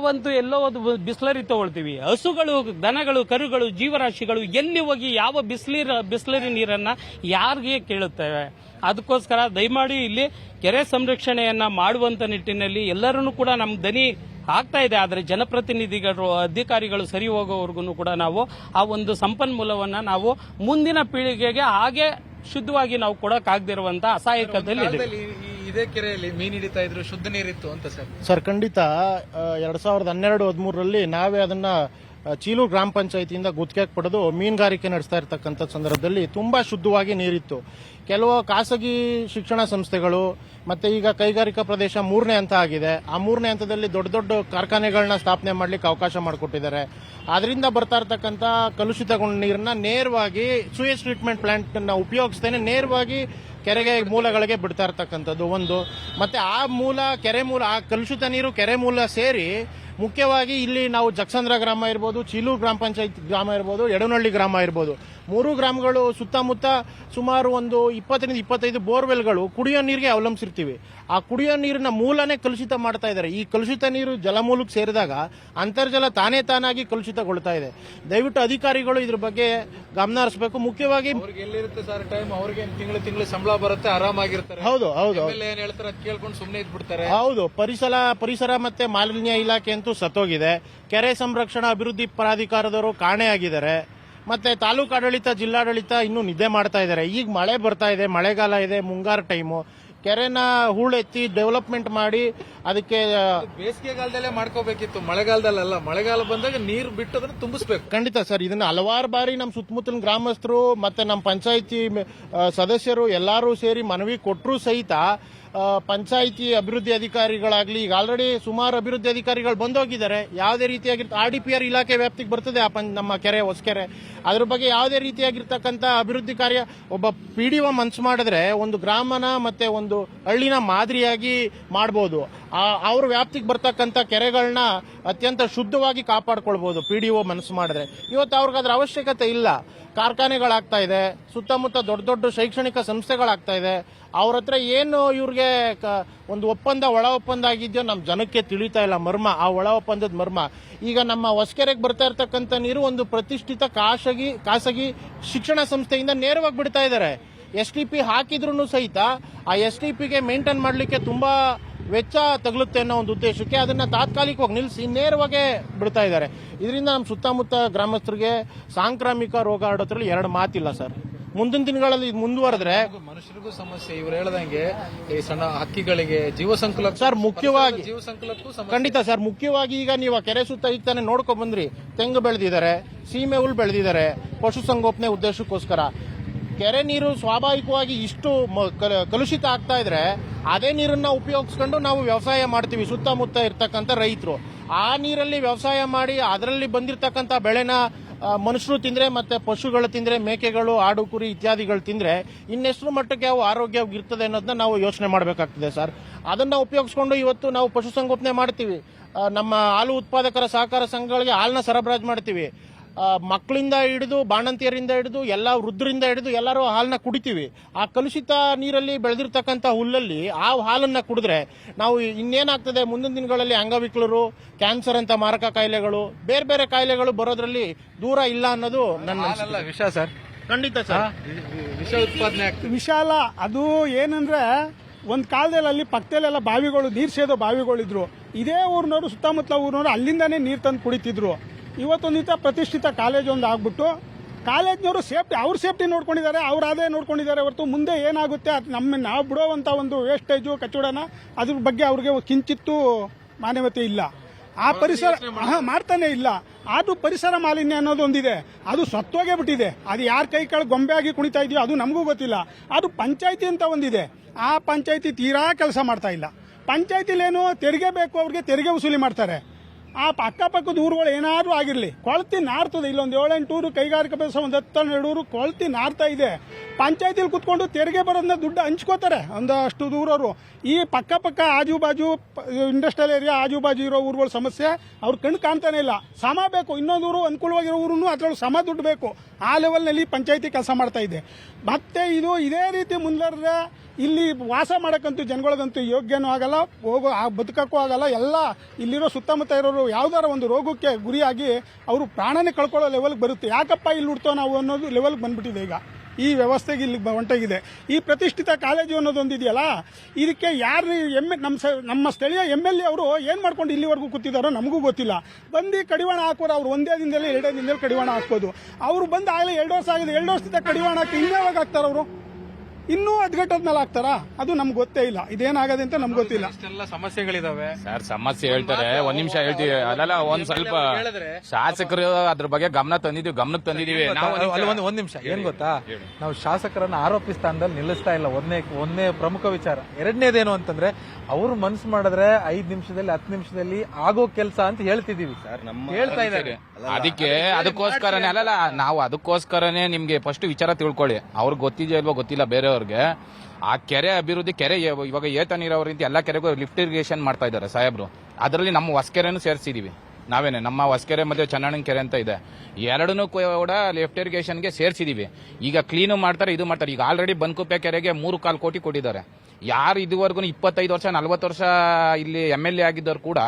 ನಾವಂತೂ ಎಲ್ಲೋ ಒಂದು ಬಿಸ್ಲರಿ ತಗೊಳ್ತೀವಿ. ಹಸುಗಳು, ದನಗಳು, ಕರುಗಳು, ಜೀವರಾಶಿಗಳು ಎಲ್ಲಿ ಹೋಗಿ ಯಾವ ಬಿಸ್ಲಿರ, ಬಿಸ್ಲರಿ ನೀರನ್ನ ಯಾರಿಗೆ ಕೇಳುತ್ತೇವೆ? ಅದಕ್ಕೋಸ್ಕರ ದಯಮಾಡಿ ಇಲ್ಲಿ ಕೆರೆ ಸಂರಕ್ಷಣೆಯನ್ನ ಮಾಡುವಂತ ನಿಟ್ಟಿನಲ್ಲಿ ಎಲ್ಲರನ್ನೂ ಕೂಡ ನಮ್ಮ ದನಿ ಆಗ್ತಾ ಇದೆ. ಆದರೆ ಜನಪ್ರತಿನಿಧಿಗಳು, ಅಧಿಕಾರಿಗಳು ಸರಿ ಹೋಗೋವರೆಗೂ ಕೂಡ ನಾವು ಆ ಒಂದು ಸಂಪನ್ಮೂಲವನ್ನ ನಾವು ಮುಂದಿನ ಪೀಳಿಗೆಗೆ ಹಾಗೆ ಶುದ್ಧವಾಗಿ ನಾವು ಕೊಡಕ್ಕಾಗದಿರುವಂತಹ ಅಸಹಾಯಕದಲ್ಲಿ ಇದೆ ಇದೇ ಕೆರೆಯಲ್ಲಿ ಮೀನು ಹಿಡಿತಾ ಇದ್ರು, ಶುದ್ಧ ನೀರಿತ್ತು ಅಂತ ಸರ್. ಸರ್, ಖಂಡಿತ ಎರಡ್ ಸಾವಿರದ ಹನ್ನೆರಡು, ಹದಿಮೂರರಲ್ಲಿ ನಾವೇ ಅದನ್ನ ಚೀಲೂರು ಗ್ರಾಮ ಪಂಚಾಯತಿಯಿಂದ ಗುತ್ತಿಗೆ ಪಡೆದು ಮೀನುಗಾರಿಕೆ ನಡೆಸ್ತಾ ಇರ್ತಕ್ಕಂಥ ಸಂದರ್ಭದಲ್ಲಿ ತುಂಬಾ ಶುದ್ಧವಾಗಿ ನೀರಿತ್ತು. ಕೆಲವು ಖಾಸಗಿ ಶಿಕ್ಷಣ ಸಂಸ್ಥೆಗಳು ಮತ್ತೆ ಈಗ ಕೈಗಾರಿಕಾ ಪ್ರದೇಶ ಮೂರನೇ ಹಂತ ಆಗಿದೆ. ಆ ಮೂರನೇ ಹಂತದಲ್ಲಿ ದೊಡ್ಡ ದೊಡ್ಡ ಕಾರ್ಖಾನೆಗಳನ್ನ ಸ್ಥಾಪನೆ ಮಾಡಲಿಕ್ಕೆ ಅವಕಾಶ ಮಾಡಿಕೊಟ್ಟಿದ್ದಾರೆ. ಅದರಿಂದ ಬರ್ತಾ ಇರ್ತಕ್ಕಂಥ ಕಲುಷಿತಗೊಂಡ ನೀರನ್ನ ನೇರವಾಗಿ ಸೂಯಸ್ ಟ್ರೀಟ್ಮೆಂಟ್ ಪ್ಲಾಂಟ್ ಉಪಯೋಗಿಸ್ತೇನೆ, ನೇರವಾಗಿ ಕೆರೆಗೆ ಮೂಲಗಳಿಗೆ ಬಿಡ್ತಾ ಇರ್ತಕ್ಕಂಥದ್ದು ಒಂದು. ಮತ್ತೆ ಆ ಮೂಲ, ಕೆರೆ ಮೂಲ, ಆ ಕಲುಷಿತ ನೀರು ಕೆರೆ ಮೂಲ ಸೇರಿ ಮುಖ್ಯವಾಗಿ ಇಲ್ಲಿ ನಾವು ಜಕ್ಸಂದ್ರ ಗ್ರಾಮ ಇರ್ಬೋದು, ಚೀಲೂರು ಗ್ರಾಮ ಪಂಚಾಯತ್ ಗ್ರಾಮ ಇರ್ಬೋದು ಎಡನಹಳ್ಳಿ ಗ್ರಾಮ ಇರ್ಬೋದು. ಮೂರು ಗ್ರಾಮಗಳು ಸುತ್ತಮುತ್ತ ಸುಮಾರು ಒಂದು ಇಪ್ಪತ್ತರಿಂದ ಇಪ್ಪತ್ತೈದು ಬೋರ್ವೆಲ್ಗಳು ಕುಡಿಯೋ ನೀರಿಗೆ ಅವಲಂಬಿಸಿರ್ತೀವಿ. ಆ ಕುಡಿಯೋ ನೀರಿನ ಮೂಲನೇ ಕಲುಷಿತ ಮಾಡ್ತಾ ಇದ್ದಾರೆ. ಈ ಕಲುಷಿತ ನೀರು ಜಲಮೂಲಕ್ಕೆ ಸೇರಿದಾಗ ಅಂತರ್ಜಲ ತಾನೇ ತಾನಾಗಿ ಕಲುಷಿತಗೊಳ್ತಾ ಇದೆ. ದಯವಿಟ್ಟು ಅಧಿಕಾರಿಗಳು ಇದ್ರ ಬಗ್ಗೆ ಗಮನ ಹರಿಸಬೇಕು. ಮುಖ್ಯವಾಗಿ ಎಲ್ಲಿರುತ್ತೆ ಸರ್ ಟೈಮ್ ಅವ್ರಿಗೆ ತಿಂಗಳು ತಿಂಗಳು ಸಂಬಳ ಬರುತ್ತೆ ಆರಾಮಾಗಿರ್ತಾರೆ. ಹೌದು ಹೌದು ಏನ್ ಹೇಳ್ತಾರೆ ಅದ್ ಕೇಳ್ಕೊಂಡು ಸುಮ್ಮನೆ ಇದ್ಬಿಡ್ತಾರೆ. ಹೌದು ಪರಿಸರ ಪರಿಸರ ಮತ್ತೆ ಮಾಲಿನ್ಯ ಇಲಾಖೆ ಅಂತೂ ಸತ್ತೋಗಿದೆ. ಕೆರೆ ಸಂರಕ್ಷಣಾ ಅಭಿವೃದ್ಧಿ ಪ್ರಾಧಿಕಾರದವರು ಕಾಣೆಯಾಗಿದ್ದಾರೆ ಮತ್ತೆ ತಾಲೂಕಾಡಳಿತ ಜಿಲ್ಲಾಡಳಿತ ಇನ್ನೂ ನಿದ್ದೆ ಮಾಡ್ತಾ ಇದ್ದಾರೆ. ಈಗ ಮಳೆ ಬರ್ತಾ ಇದೆ ಮಳೆಗಾಲ ಇದೆ ಮುಂಗಾರು ಟೈಮು ಕೆರೆನ ಹೂಳೆತ್ತಿ ಡೆವಲಪ್ಮೆಂಟ್ ಮಾಡಿ ಅದಕ್ಕೆ ಬೇಸಿಗೆಗಾಲದಲ್ಲೇ ಮಾಡ್ಕೋಬೇಕಿತ್ತು. ಮಳೆಗಾಲದಲ್ಲ ಮಳೆಗಾಲ ಬಂದಾಗ ನೀರು ಬಿಟ್ಟು ಅದನ್ನ ತುಂಬಿಸ್ಬೇಕು. ಖಂಡಿತ ಸರ್. ಇದನ್ನ ಹಲವಾರು ಬಾರಿ ನಮ್ಮ ಸುತ್ತಮುತ್ತಲಿನ ಗ್ರಾಮಸ್ಥರು ಮತ್ತೆ ನಮ್ಮ ಪಂಚಾಯಿತಿ ಸದಸ್ಯರು ಎಲ್ಲರೂ ಸೇರಿ ಮನವಿ ಕೊಟ್ಟರು ಸಹಿತ ಪಂಚಾಯಿತಿ ಅಭಿವೃದ್ಧಿ ಅಧಿಕಾರಿಗಳಾಗ್ಲಿ, ಈಗ ಆಲ್ರೆಡಿ ಸುಮಾರು ಅಭಿವೃದ್ಧಿ ಅಧಿಕಾರಿಗಳು ಬಂದೋಗಿದ್ದಾರೆ. ಯಾವುದೇ ರೀತಿಯಾಗಿರ್ತ ಆರ್ ಡಿ ಪಿ ಆರ್ ಇಲಾಖೆ ವ್ಯಾಪ್ತಿಗೆ ಬರ್ತದೆ ಆ ಪಂ- ನಮ್ಮ ಕೆರೆ, ಹೊಸಕೆರೆ. ಅದ್ರ ಬಗ್ಗೆ ಯಾವುದೇ ರೀತಿಯಾಗಿರ್ತಕ್ಕಂಥ ಅಭಿವೃದ್ಧಿ ಕಾರ್ಯ ಒಬ್ಬ ಪಿ ಡಿ ಒ ಮನ್ಸು ಮಾಡಿದ್ರೆ ಒಂದು ಗ್ರಾಮನ ಮತ್ತೆ ಒಂದು ಹಳ್ಳಿನ ಮಾದರಿಯಾಗಿ ಮಾಡ್ಬೋದು. ಅವ್ರ ವ್ಯಾಪ್ತಿಗೆ ಬರ್ತಕ್ಕಂಥ ಕೆರೆಗಳನ್ನ ಅತ್ಯಂತ ಶುದ್ಧವಾಗಿ ಕಾಪಾಡ್ಕೊಳ್ಬಹುದು ಪಿ ಡಿ ಒ ಮನಸ್ಸು ಮಾಡಿದ್ರೆ. ಇವತ್ತು ಅವ್ರಿಗೆ ಅದ್ರ ಅವಶ್ಯಕತೆ ಇಲ್ಲ. ಕಾರ್ಖಾನೆಗಳಾಗ್ತಾ ಇದೆ, ಸುತ್ತಮುತ್ತ ದೊಡ್ಡ ದೊಡ್ಡ ಶೈಕ್ಷಣಿಕ ಸಂಸ್ಥೆಗಳಾಗ್ತಾ ಇದೆ. ಅವ್ರ ಹತ್ರ ಏನು ಇವ್ರಿಗೆ ಒಂದು ಒಪ್ಪಂದ, ಒಳ ಒಪ್ಪಂದ ಆಗಿದೆಯೋ ನಮ್ಮ ಜನಕ್ಕೆ ತಿಳಿತಾ ಇಲ್ಲ ಮರ್ಮ. ಆ ಒಳ ಒಪ್ಪಂದದ ಮರ್ಮ. ಈಗ ನಮ್ಮ ಹೊಸಕೆರೆಗೆ ಬರ್ತಾ ಇರ್ತಕ್ಕಂಥ ನೀರು ಒಂದು ಪ್ರತಿಷ್ಠಿತ ಖಾಸಗಿ ಖಾಸಗಿ ಶಿಕ್ಷಣ ಸಂಸ್ಥೆಯಿಂದ ನೇರವಾಗಿ ಬಿಡ್ತಾ ಇದ್ದಾರೆ ಎಸ್ ಟಿ ಪಿ ಹಾಕಿದ್ರು ಸಹಿತ ಆ ಎಸ್ ಟಿ ಪಿಗೆ ಮೇಂಟೈನ್ ಮಾಡಲಿಕ್ಕೆ ತುಂಬಾ ವೆಚ್ಚ ತಗಲುತ್ತೆ ಅನ್ನೋ ಒಂದು ಉದ್ದೇಶಕ್ಕೆ ಅದನ್ನ ತಾತ್ಕಾಲಿಕವಾಗಿ ನಿಲ್ಲಿಸಿ ನೇರವಾಗಿ ಬಿಡ್ತಾ ಇದ್ದಾರೆ. ಇದರಿಂದ ನಮ್ಮ ಸುತ್ತಮುತ್ತ ಗ್ರಾಮಸ್ಥರಿಗೆ ಸಾಂಕ್ರಾಮಿಕ ರೋಗ ಹರಡೋದ್ರಲ್ಲಿ ಎರಡು ಮಾತಿಲ್ಲ ಸರ್. ಮುಂದಿನ ದಿನಗಳಲ್ಲಿ ಇದು ಮುಂದುವರೆದ್ರೆ ಮನುಷ್ಯರಿಗೂ ಸಮಸ್ಯೆ ಇವರು ಹೇಳ್ದಂಗೆ ಈ ಸಣ್ಣ ಹಕ್ಕಿಗಳಿಗೆ ಜೀವ ಸಂಕುಲ ಸರ್ ಮುಖ್ಯವಾಗಿ ಜೀವ ಸಂಕುಲಕ್ಕೂ ಖಂಡಿತ ಸರ್ ಮುಖ್ಯವಾಗಿ ಈಗ ನೀವು ಆ ಕೆರೆ ಸುತ್ತ ಈಗ ತಾನೇ ನೋಡ್ಕೊ ಬಂದ್ರಿ. ತೆಂಗು ಬೆಳೆದಿದ್ದಾರೆ ಸೀಮೆ ಹುಲ್ ಬೆಳೆದಿದ್ದಾರೆ. ಪಶುಸಂಗೋಪನೆ ಉದ್ದೇಶಕ್ಕೋಸ್ಕರ. ಕೆರೆ ನೀರು ಸ್ವಾಭಾವಿಕವಾಗಿ ಇಷ್ಟು ಕಲುಷಿತ ಆಗ್ತಾ ಇದ್ರೆ ಅದೇ ನೀರನ್ನ ಉಪಯೋಗಿಸ್ಕೊಂಡು ನಾವು ವ್ಯವಸಾಯ ಮಾಡ್ತೀವಿ, ಸುತ್ತಮುತ್ತ ಇರ್ತಕ್ಕಂಥ ರೈತರು. ಆ ನೀರಲ್ಲಿ ವ್ಯವಸಾಯ ಮಾಡಿ ಅದರಲ್ಲಿ ಬಂದಿರತಕ್ಕಂಥ ಬೆಳೆನ ಮನುಷ್ಯರು ತಿಂದ್ರೆ ಮತ್ತೆ ಪಶುಗಳು ತಿಂದ್ರೆ, ಮೇಕೆಗಳು, ಆಡು ಕುರಿ ಇತ್ಯಾದಿಗಳು ತಿಂದ್ರೆ ಇನ್ನೆಷ್ಟು ಮಟ್ಟಕ್ಕೆ ಅವು ಆರೋಗ್ಯವಾಗಿರ್ತದೆ ಅನ್ನೋದನ್ನ ನಾವು ಯೋಚನೆ ಮಾಡಬೇಕಾಗ್ತದೆ ಸರ್. ಅದನ್ನ ಉಪಯೋಗಿಸ್ಕೊಂಡು ಇವತ್ತು ನಾವು ಪಶುಸಂಗೋಪನೆ ಮಾಡ್ತೀವಿ. ನಮ್ಮ ಹಾಲು ಉತ್ಪಾದಕರ ಸಹಕಾರ ಸಂಘಗಳಿಗೆ ಹಾಲನ್ನ ಸರಬರಾಜು ಮಾಡ್ತೀವಿ. ಮಕ್ಕಳಿಂದ ಹಿಡಿದು ಬಾಣಂತಿಯರಿಂದ ಹಿಡಿದು ಎಲ್ಲ ವೃದ್ಧರಿಂದ ಹಿಡಿದು ಎಲ್ಲರೂ ಹಾಲನ್ನ ಕುಡಿತೀವಿ. ಆ ಕಲುಷಿತ ನೀರಲ್ಲಿ ಬೆಳೆದಿರ್ತಕ್ಕಂಥ ಹುಲ್ಲಲ್ಲಿ ಆ ಹಾಲನ್ನ ಕುಡಿದ್ರೆ ನಾವು ಇನ್ನೇನಾಗ್ತದೆ? ಮುಂದಿನ ದಿನಗಳಲ್ಲಿ ಅಂಗವಿಕಲರು ಕ್ಯಾನ್ಸರ್ ಅಂತ ಮಾರಕ ಕಾಯಿಲೆಗಳು ಬೇರೆ ಬೇರೆ ಕಾಯಿಲೆಗಳು ಬರೋದ್ರಲ್ಲಿ ದೂರ ಇಲ್ಲ ಅನ್ನೋದು ನನ್ನ ವಿಷ ಸರ್. ಖಂಡಿತ ಸರ್. ವಿಷ ಉತ್ಪಾದನೆ ಆಗ್ತದೆ. ವಿಶಾಲ ಅದು ಏನಂದ್ರೆ ಒಂದು ಕಾಲದಲ್ಲಿ ಅಲ್ಲಿ ಪಕ್ಕದಲ್ಲೆಲ್ಲ ಬಾವಿಗಳು ನೀರು ಸೇದೋ ಬಾವಿಗಳಿದ್ರು. ಇದೇ ಊರಿನವರು ಸುತ್ತಮುತ್ತಲ ಊರಿನವರು ಅಲ್ಲಿಂದಾನೇ ನೀರು ತಂದು ಕುಡಿತಿದ್ರು. ಇವತ್ತೊಂದಿತ ಪ್ರತಿಷ್ಠಿತ ಕಾಲೇಜ್ ಒಂದು ಆಗ್ಬಿಟ್ಟು ಕಾಲೇಜ್ನವರು ಸೇಫ್ಟಿ ಅವ್ರ ಸೇಫ್ಟಿ ನೋಡ್ಕೊಂಡಿದ್ದಾರೆ ಅವ್ರ ಆದಾಯ ನೋಡ್ಕೊಂಡಿದ್ದಾರೆ ಹೊರತು ಮುಂದೆ ಏನಾಗುತ್ತೆ ಅದು ನಮ್ಮ ನಾವು ಬಿಡೋವಂಥ ಒಂದು ವೇಸ್ಟೇಜು ಕಚೋಡನ ಅದ್ರ ಬಗ್ಗೆ ಅವ್ರಿಗೆ ಕಿಂಚಿತ್ತೂ ಮಾನ್ಯತೆ ಇಲ್ಲ. ಆ ಪರಿಸರ ಹಾ, ಮಾಡ್ತಾನೆ ಇಲ್ಲ. ಅದು ಪರಿಸರ ಮಾಲಿನ್ಯ ಅನ್ನೋದೊಂದಿದೆ ಅದು ಸತ್ತೋಗೇ ಬಿಟ್ಟಿದೆ. ಅದು ಯಾರ ಕೈ ಕೆಳಗೆ ಗೊಂಬೆ ಆಗಿ ಕುಣಿತಾ ಇದೆಯೋ ಅದು ನಮಗೂ ಗೊತ್ತಿಲ್ಲ. ಅದು ಪಂಚಾಯಿತಿ ಅಂತ ಒಂದಿದೆ. ಆ ಪಂಚಾಯಿತಿ ತೀರಾ ಕೆಲಸ ಮಾಡ್ತಾ ಇಲ್ಲ. ಪಂಚಾಯತಿಲೇನು ತೆರಿಗೆ ಬೇಕು ಅವ್ರಿಗೆ ತೆರಿಗೆ ವಸೂಲಿ ಮಾಡ್ತಾರೆ. ಆ ಅಕ್ಕಪಕ್ಕದ ಊರುಗಳು ಏನಾದ್ರೂ ಆಗಿರಲಿ, ಕೊಳತಿ ನಾರ್ತದೆ. ಇಲ್ಲೊಂದು ಏಳೆಂಟು ಊರು ಕೈಗಾರಿಕಾ ಪ್ರದೇಶ ಒಂದು ಹತ್ತು ಹನ್ನೆರಡು ಊರು ಕೊಳತಿ ನಾರ್ತಾ ಇದೆ. ಪಂಚಾಯತಿಲಿ ಕುತ್ಕೊಂಡು ತೆರಿಗೆ ಬರೋದನ್ನ ದುಡ್ಡು ಹಂಚ್ಕೋತಾರೆ ಒಂದಷ್ಟು ದೂರವರು. ಈ ಪಕ್ಕ ಪಕ್ಕ ಆಜು ಬಾಜು ಇಂಡಸ್ಟ್ರಿಯಲ್ ಏರಿಯಾ ಆಜು ಬಾಜು ಇರೋ ಊರುಗಳ ಸಮಸ್ಯೆ, ಅವ್ರು ಕಣ್ಣು ಕಾಣ್ತಾನೆ ಇಲ್ಲ. ಸಮ ಬೇಕು, ಇನ್ನೊಂದು ಊರು ಅನುಕೂಲವಾಗಿರೋ ಊರು ಅದ್ರಲ್ಲಿ ಸಮ ದುಡ್ಡು ಬೇಕು. ಆ ಲೆವೆಲ್ನಲ್ಲಿ ಪಂಚಾಯತಿ ಕೆಲಸ ಮಾಡ್ತಾ ಇದೆ. ಮತ್ತೆ ಇದು ಇದೇ ರೀತಿ ಮುಂದುವರೆದ್ರೆ ಇಲ್ಲಿ ವಾಸ ಮಾಡೋಕ್ಕಂತೂ ಜನಗಳಿಗಂತೂ ಯೋಗ್ಯನೂ ಆಗಲ್ಲ, ಹೋಗೋ ಬದುಕಕ್ಕೂ ಆಗಲ್ಲ. ಎಲ್ಲ ಇಲ್ಲಿರೋ ಸುತ್ತಮುತ್ತ ಇರೋರು ಯಾವ್ದಾರ ಒಂದು ರೋಗಕ್ಕೆ ಗುರಿಯಾಗಿ ಅವರು ಪ್ರಾಣನೇ ಕಳ್ಕೊಳ್ಳೋ ಲೆವೆಲ್ಗೆ ಬರುತ್ತೆ. ಯಾಕಪ್ಪ ಇಲ್ಲಿ ಹುಡ್ತೋ ನಾವು ಅನ್ನೋದು ಲೆವೆಲ್ಗೆ ಬಂದ್ಬಿಟ್ಟಿದೆ ಈಗ. ಈ ವ್ಯವಸ್ಥೆಗೆ ಇಲ್ಲಿ ಹೊಂಟೋಗಿದೆ ಈ ಪ್ರತಿಷ್ಠಿತ ಕಾಲೇಜು ಅನ್ನೋದೊಂದು ಇದೆಯಲ್ಲ ಇದಕ್ಕೆ ಯಾರು ಎಂ ನಮ್ಮ ಸ- ನಮ್ಮ ಸ್ಥಳೀಯ ಎಂ ಎಲ್ ಎ ಅವರು ಏನು ಮಾಡ್ಕೊಂಡು ಇಲ್ಲಿವರೆಗೂ ಕೂತಿದ್ದಾರೋ ನಮಗೂ ಗೊತ್ತಿಲ್ಲ. ಬಂದು ಕಡಿವಾಣ ಹಾಕೋರು ಅವ್ರು ಒಂದೇ ದಿನದಲ್ಲಿ ಎರಡೇ ದಿನದಲ್ಲಿ ಕಡಿವಾಣ ಹಾಕ್ಬೋದು. ಅವರು ಬಂದು ಆಗಲೇ ಎರಡು ವರ್ಷ ಆಗಿದೆ. ಎರಡು ವರ್ಷದಿಂದ ಕಡಿವಾಣ ಹಾಕಿ ಇನ್ಯಾವಾಗ ಹಾಕ್ತಾರೆ ಅವರು? ಇನ್ನೂ ಮೇಲೆ ಹಾಕ್ತಾರಾ ಅದು ನಮ್ಗೆ ಗೊತ್ತೇ ಇಲ್ಲ. ಇದೇನಾಗದೆ ಅಂತ ನಮ್ಗೆ ಗೊತ್ತಿಲ್ಲ. ಇಷ್ಟೆಲ್ಲ ಸಮಸ್ಯೆಗಳಿದಾವೆ. ಸರ್ ಸಮಸ್ಯೆ ಹೇಳ್ತಾರೆ. ಒಂದ್ ನಿಮಿಷ ಹೇಳ್ತೀವಿ. ಅಲ್ಲಲ್ಲ ಒಂದ್ ಸ್ವಲ್ಪ ಶಾಸಕರು ಅದ್ರ ಬಗ್ಗೆ ಗಮನ ತಂದಿದೀವಿ ಗಮನಕ್ಕೆ ತಂದಿದೀವಿ ನಾವು ಅಲ್ಲಿ ನಿಮಿಷ- ಒಂದ್ ಒಂದ್ ನಿಮಿಷ. ಏನ್ ಗೊತ್ತಾ? ನಾವು ಶಾಸಕರನ್ನ ಆರೋಪಿ ಸ್ಥಾನದಲ್ಲಿ ನಿಲ್ಲಿಸ್ತಾ ಇಲ್ಲ. ಒಂದನೇ ಒಂದನೇ ಪ್ರಮುಖ ವಿಚಾರ. ಎರಡನೇದೇನು ಅಂತಂದ್ರೆ ಅವ್ರು ಮನ್ಸು ಮಾಡಿದ್ರೆ ಐದ್ ನಿಮಿಷದಲ್ಲಿ ಹತ್ತು ನಿಮಿಷದಲ್ಲಿ ಆಗೋ ಕೆಲಸ ಅಂತ ಹೇಳ್ತಿದೀವಿ ಹೇಳ್ತಾ ಇದ್ದಾರೆ. ಅದಕ್ಕೆ ಅದಕ್ಕೋಸ್ಕರನೇ ಅಲ್ಲಲ್ಲ ನಾವು ಅದಕ್ಕೋಸ್ಕರನೇ ನಿಮ್ಗೆ ಫಸ್ಟ್ ವಿಚಾರ ತಿಳ್ಕೊಳ್ಳಿ. ಅವ್ರಿಗೆ ಗೊತ್ತಿದೆಯೋ ಇಲ್ವೋ ಗೊತ್ತಿಲ್ಲ ಬೇರೆಯವ್ರಿಗೆ ಆ ಕೆರೆ ಅಭಿವೃದ್ಧಿ, ಕೆರೆ ಇವಾಗ ಏತ ನೀರಾವರಿ ಎಲ್ಲಾ ಕೆರೆಗೂ ಲಿಫ್ಟ್ ಇರಿಗೇಷನ್ ಮಾಡ್ತಾ ಇದ್ದಾರೆ ಸಾಹೇಬ್ರು. ಅದರಲ್ಲಿ ನಮ್ಮ ಹೊಸಕೆರೆನೂ ಸೇರಿಸಿದೀವಿ. ನಾವೇನೆ, ನಮ್ಮ ಹೊಸಕೆರೆ ಮತ್ತೆ ಚನ್ನಣ್ಣನ ಕೆರೆ ಅಂತ ಇದೆ. ಎರಡನ್ನೂ ಕೂಡ ಲಿಫ್ಟ್ ಇರಿಗೇಷನ್ಗೆ ಸೇರಿಸಿದೀವಿ. ಈಗ ಕ್ಲೀನು ಮಾಡ್ತಾರೆ, ಇದು ಮಾಡ್ತಾರೆ. ಈಗ ಆಲ್ರೆಡಿ ಬನ್ಕುಪ್ಪೆ ಕೆರೆಗೆ ಮೂರು ಕಾಲು ಕೋಟಿ ಕೊಟ್ಟಿದ್ದಾರೆ. ಯಾರು ಇದುವರೆಗೂ ಇಪ್ಪತ್ತೈದು ವರ್ಷ, ನಲ್ವತ್ತು ವರ್ಷ ಇಲ್ಲಿ ಎಂ ಎಲ್ ಎ ಆಗಿದ್ದವ್ರು ಕೂಡ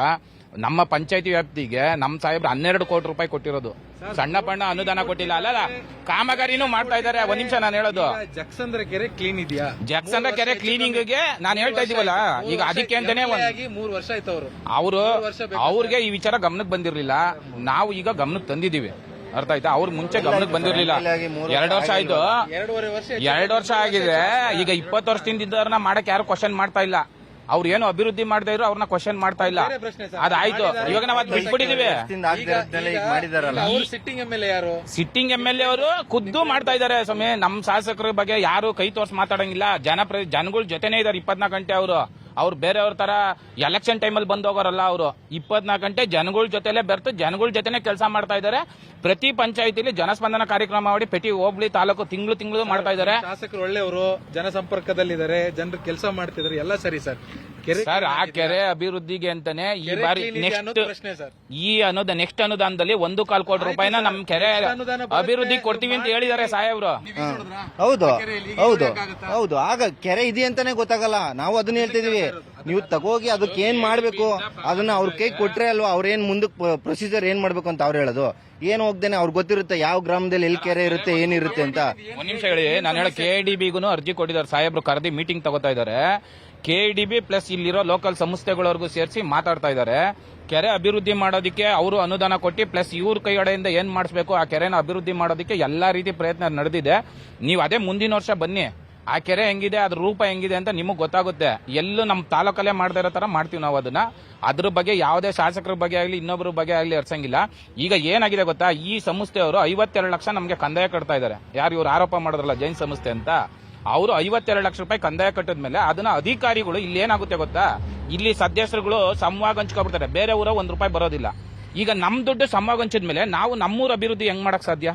ನಮ್ಮ ಪಂಚಾಯತಿ ವ್ಯಾಪ್ತಿಗೆ ನಮ್ಮ ಸಾಹೇಬ್ರು ಹನ್ನೆರಡು ಕೋಟಿ ರೂಪಾಯಿ ಕೊಟ್ಟಿರೋದು. ಸಣ್ಣ ಪಣ್ಣ ಅನುದಾನ ಕೊಟ್ಟಿಲ್ಲ. ಅಲ್ಲ ಕಾಮಗಾರಿನೂ ಮಾಡ್ತಾ ಇದ್ದಾರೆ. ಒಂದ್ ನಿಮಿಷ ನಾನು ಹೇಳೋದು. ಜಕ್ಸಂದ್ರ ಕೆರೆ ಕ್ಲೀನ್ ಇದೆಯಾ? ಜಕ್ಸಂದ್ರ ಕೆರೆ ಕ್ಲೀನಿಂಗ್ಗೆ ನಾನು ಹೇಳ್ತಾ ಇದೀವಲ್ಲ ಈಗ ಅದಕ್ಕೆ ಅಂತಾನೆ ಮೂರು ವರ್ಷ ಆಯ್ತು ಅವರು. ಅವರು ಅವ್ರಿಗೆ ಈ ವಿಚಾರ ಗಮನಕ್ಕೆ ಬಂದಿರ್ಲಿಲ್ಲ. ನಾವು ಈಗ ಗಮನಕ್ಕೆ ತಂದಿದೀವಿ ಅರ್ಥ ಆಯ್ತಾ? ಅವ್ರ ಮುಂಚೆ ಗಮನಕ್ಕೆ ಬಂದಿರ್ಲಿಲ್ಲ. ಎರಡು ವರ್ಷ ಆಯ್ತು. ಎರಡು ವರ್ಷ ಆಗಿದೆ. ಈಗ ಇಪ್ಪತ್ತು ವರ್ಷದಿಂದ ಇದ್ದವ್ರನ್ನ ಮಾಡಕ್ ಯಾರು ಕ್ವಶನ್ ಮಾಡ್ತಾ ಇಲ್ಲ. ಅವ್ರು ಏನು ಅಭಿವೃದ್ಧಿ ಮಾಡದೇ ಇದ್ರು ಅವ್ರನ್ನ ಕ್ವಶನ್ ಮಾಡ್ತಾ ಇಲ್ಲ. ಅದಾಯ್ತು. ಇವಾಗ ನಾವ್ ಅದ್ ಬಿಟ್ಬಿಟ್ಟಿದೀವಿ. ಮಾಡಿದಾರಲ್ಲ. ಅವ್ರು ಸಿಟ್ಟಿಂಗ್ ಎಂಎಲ್ಎ ಎಲ್ ಯಾರು? ಸಿಟ್ಟಿಂಗ್ ಎಂ ಎಲ್ ಎ ಅವರು ಖುದ್ದು ಮಾಡ್ತಾ ಇದಾರೆ ಸ್ವಾಮಿ. ನಮ್ ಶಾಸಕರ ಬಗ್ಗೆ ಯಾರು ಕೈ ತೋರ್ಸ್ ಮಾತಾಡಂಗಿಲ್ಲ. ಜನಪ್ರತಿ ಜನಗಳ ಜೊತೆನೇ ಇದಾರೆ ಇಪ್ಪತ್ನಾಲ್ಕು ಗಂಟೆ ಅವರು. ಅವ್ರು ಬೇರೆಯವ್ರ ತರ ಎಲೆಕ್ಷನ್ ಟೈಮಲ್ಲಿ ಬಂದೋಗೋರಲ್ಲ ಅವರು. ಇಪ್ಪತ್ನಾಲ್ಕು ಗಂಟೆ ಜನಗಳ ಜೊತೆಲೆ ಬೆರ್ತು, ಜನಗಳ ಜೊತೆನೆ ಕೆಲಸ ಮಾಡ್ತಾ ಇದ್ದಾರೆ ಪ್ರತಿ ಪಂಚಾಯತಿಲಿ ಜನಸ್ಪಂದನ ಕಾರ್ಯಕ್ರಮ ಮಾಡಿ ಪೆಟಿ ಹೋಬ್ಳಿ ತಾಲೂಕು ತಿಂಗಳು ತಿಂಗಳು ಮಾಡ್ತಾ ಇದ್ದಾರೆ ಶಾಸಕರು ಒಳ್ಳೆಯವರು ಜನಸಂಪರ್ಕದಲ್ಲಿದ್ದಾರೆ ಜನರು ಕೆಲಸ ಮಾಡ್ತಿದ್ದಾರೆ ಎಲ್ಲ ಸರಿ ಸರ್. ಸರ್ ಆ ಕೆರೆ ಅಭಿವೃದ್ಧಿಗೆ ಅಂತಾನೆ ಈ ಬಾರಿ ನೆಕ್ಸ್ಟ್ ಪ್ರಶ್ನೆ ಸರ್ ಈ ಅನುದ ನೆಕ್ಸ್ಟ್ ಅನುದಾನದಲ್ಲಿ ಒಂದು ಕಾಲ್ ಕೋಟಿ ರೂಪಾಯಿನ ನಮ್ ಕೆರೆ ಅಭಿವೃದ್ಧಿ ಕೊಡ್ತೀವಿ ಅಂತ ಹೇಳಿದ್ದಾರೆ ಸಾಹೇಬ್ರು. ಹೌದು ಹೌದು ಹೌದು. ಆಗ ಕೆರೆ ಇದೆ ಅಂತಾನೆ ಗೊತ್ತಾಗಲ್ಲ. ನಾವು ಅದನ್ನ ಹೇಳ್ತಿದೀವಿ. ನೀವು ತಗೋಗಿ ಅದಕ್ಕೆ ಏನ್ ಮಾಡ್ಬೇಕು? ಅದನ್ನ ಅವ್ರ ಕೈ ಕೊಟ್ರೆ ಅಲ್ವಾ? ಅವ್ರೇನ್ ಮುಂದಕ್ಕೆ ಪ್ರೊಸೀಜರ್ ಏನ್ ಮಾಡ್ಬೇಕು ಅಂತ ಅವ್ರು ಹೇಳೋದು. ಏನ್ ಹೋಗ್ದೇನೆ ಅವ್ರಿಗೆ ಗೊತ್ತಿರುತ್ತೆ ಯಾವ ಗ್ರಾಮದಲ್ಲಿ ಎಲ್ಲಿ ಕೆರೆ ಇರುತ್ತೆ ಏನಿರುತ್ತೆ ಅಂತ. ಒಂದ್ ನಿಮಿಷ ಹೇಳಿ. ನಾನು ಹೇಳ ಕೆ ಡಿ ಬಿಗೂ ಅರ್ಜಿ ಕೊಟ್ಟಿದ್ದಾರೆ ಸಾಹೇಬ್ರು. ಕರೆದಿ ಮೀಟಿಂಗ್ ತಗೋತಾ ಇದ್ದಾರೆ. ಕೆ ಡಿ ಬಿ ಪ್ಲಸ್ ಇಲ್ಲಿರೋ ಲೋಕಲ್ ಸಂಸ್ಥೆಗಳವರೆಗೂ ಸೇರಿಸಿ ಮಾತಾಡ್ತಾ ಇದ್ದಾರೆ. ಕೆರೆ ಅಭಿವೃದ್ಧಿ ಮಾಡೋದಕ್ಕೆ ಅವರು ಅನುದಾನ ಕೊಟ್ಟು ಪ್ಲಸ್ ಇವ್ರ ಕೈಯಡೆಯಿಂದ ಏನು ಮಾಡಿಸ್ಬೇಕು, ಆ ಕೆರೆನ ಅಭಿವೃದ್ಧಿ ಮಾಡೋದಕ್ಕೆ ಎಲ್ಲಾ ರೀತಿ ಪ್ರಯತ್ನ ನಡೆದಿದೆ. ನೀವು ಅದೇ ಮುಂದಿನ ವರ್ಷ ಬನ್ನಿ. ಆ ಕೆರೆ ಹೆಂಗಿದೆ, ಅದ್ರ ರೂಪ ಹೆಂಗಿದೆ ಅಂತ ನಿಮಗೆ ಗೊತ್ತಾಗುತ್ತೆ. ಎಲ್ಲೂ ನಮ್ಮ ತಾಲೂಕಲ್ಲೇ ಮಾಡದೇ ಇರೋ ತರ ಮಾಡ್ತೀವಿ ನಾವು ಅದನ್ನ. ಅದ್ರ ಬಗ್ಗೆ ಯಾವುದೇ ಶಾಸಕರ ಬಗ್ಗೆ ಆಗಲಿ ಇನ್ನೊಬ್ಬರ ಬಗ್ಗೆ ಆಗಲಿ ಅರ್ಸಂಗಿಲ್ಲ. ಈಗ ಏನಾಗಿದೆ ಗೊತ್ತಾ? ಈ ಸಂಸ್ಥೆಯವರು ಐವತ್ತೆರಡು ಲಕ್ಷ ನಮಗೆ ಕಂದಾಯ ಕಟ್ತಾ ಇದ್ದಾರೆ. ಯಾರು ಇವರು ಆರೋಪ ಮಾಡಿದ್ರಲ್ಲ ಜೈನ್ ಸಂಸ್ಥೆ ಅಂತ? ಅವರು ಐವತ್ತೆರಡು ಲಕ್ಷ ರೂಪಾಯಿ ಕಂದಾಯ ಕಟ್ಟಿದ ಮೇಲೆ ಅದನ್ನ ಅಧಿಕಾರಿಗಳು ಇಲ್ಲಿ ಏನಾಗುತ್ತೆ ಗೊತ್ತಾ? ಇಲ್ಲಿ ಸದಸ್ಯರುಗಳು ಸಂವಾಗ ಹಂಚ್ಕೊಬಿಡ್ತಾರೆ. ಬೇರೆ ಊರ ಒಂದ್ ರೂಪಾಯಿ ಬರೋದಿಲ್ಲ. ಈಗ ನಮ್ ದುಡ್ಡು ಸಂವಾಗ ಹಂಚಿದ ಮೇಲೆ ನಾವು ನಮ್ಮೂರ ಅಭಿವೃದ್ಧಿ ಹೆಂಗ್ ಮಾಡಕ್ ಸಾಧ್ಯ?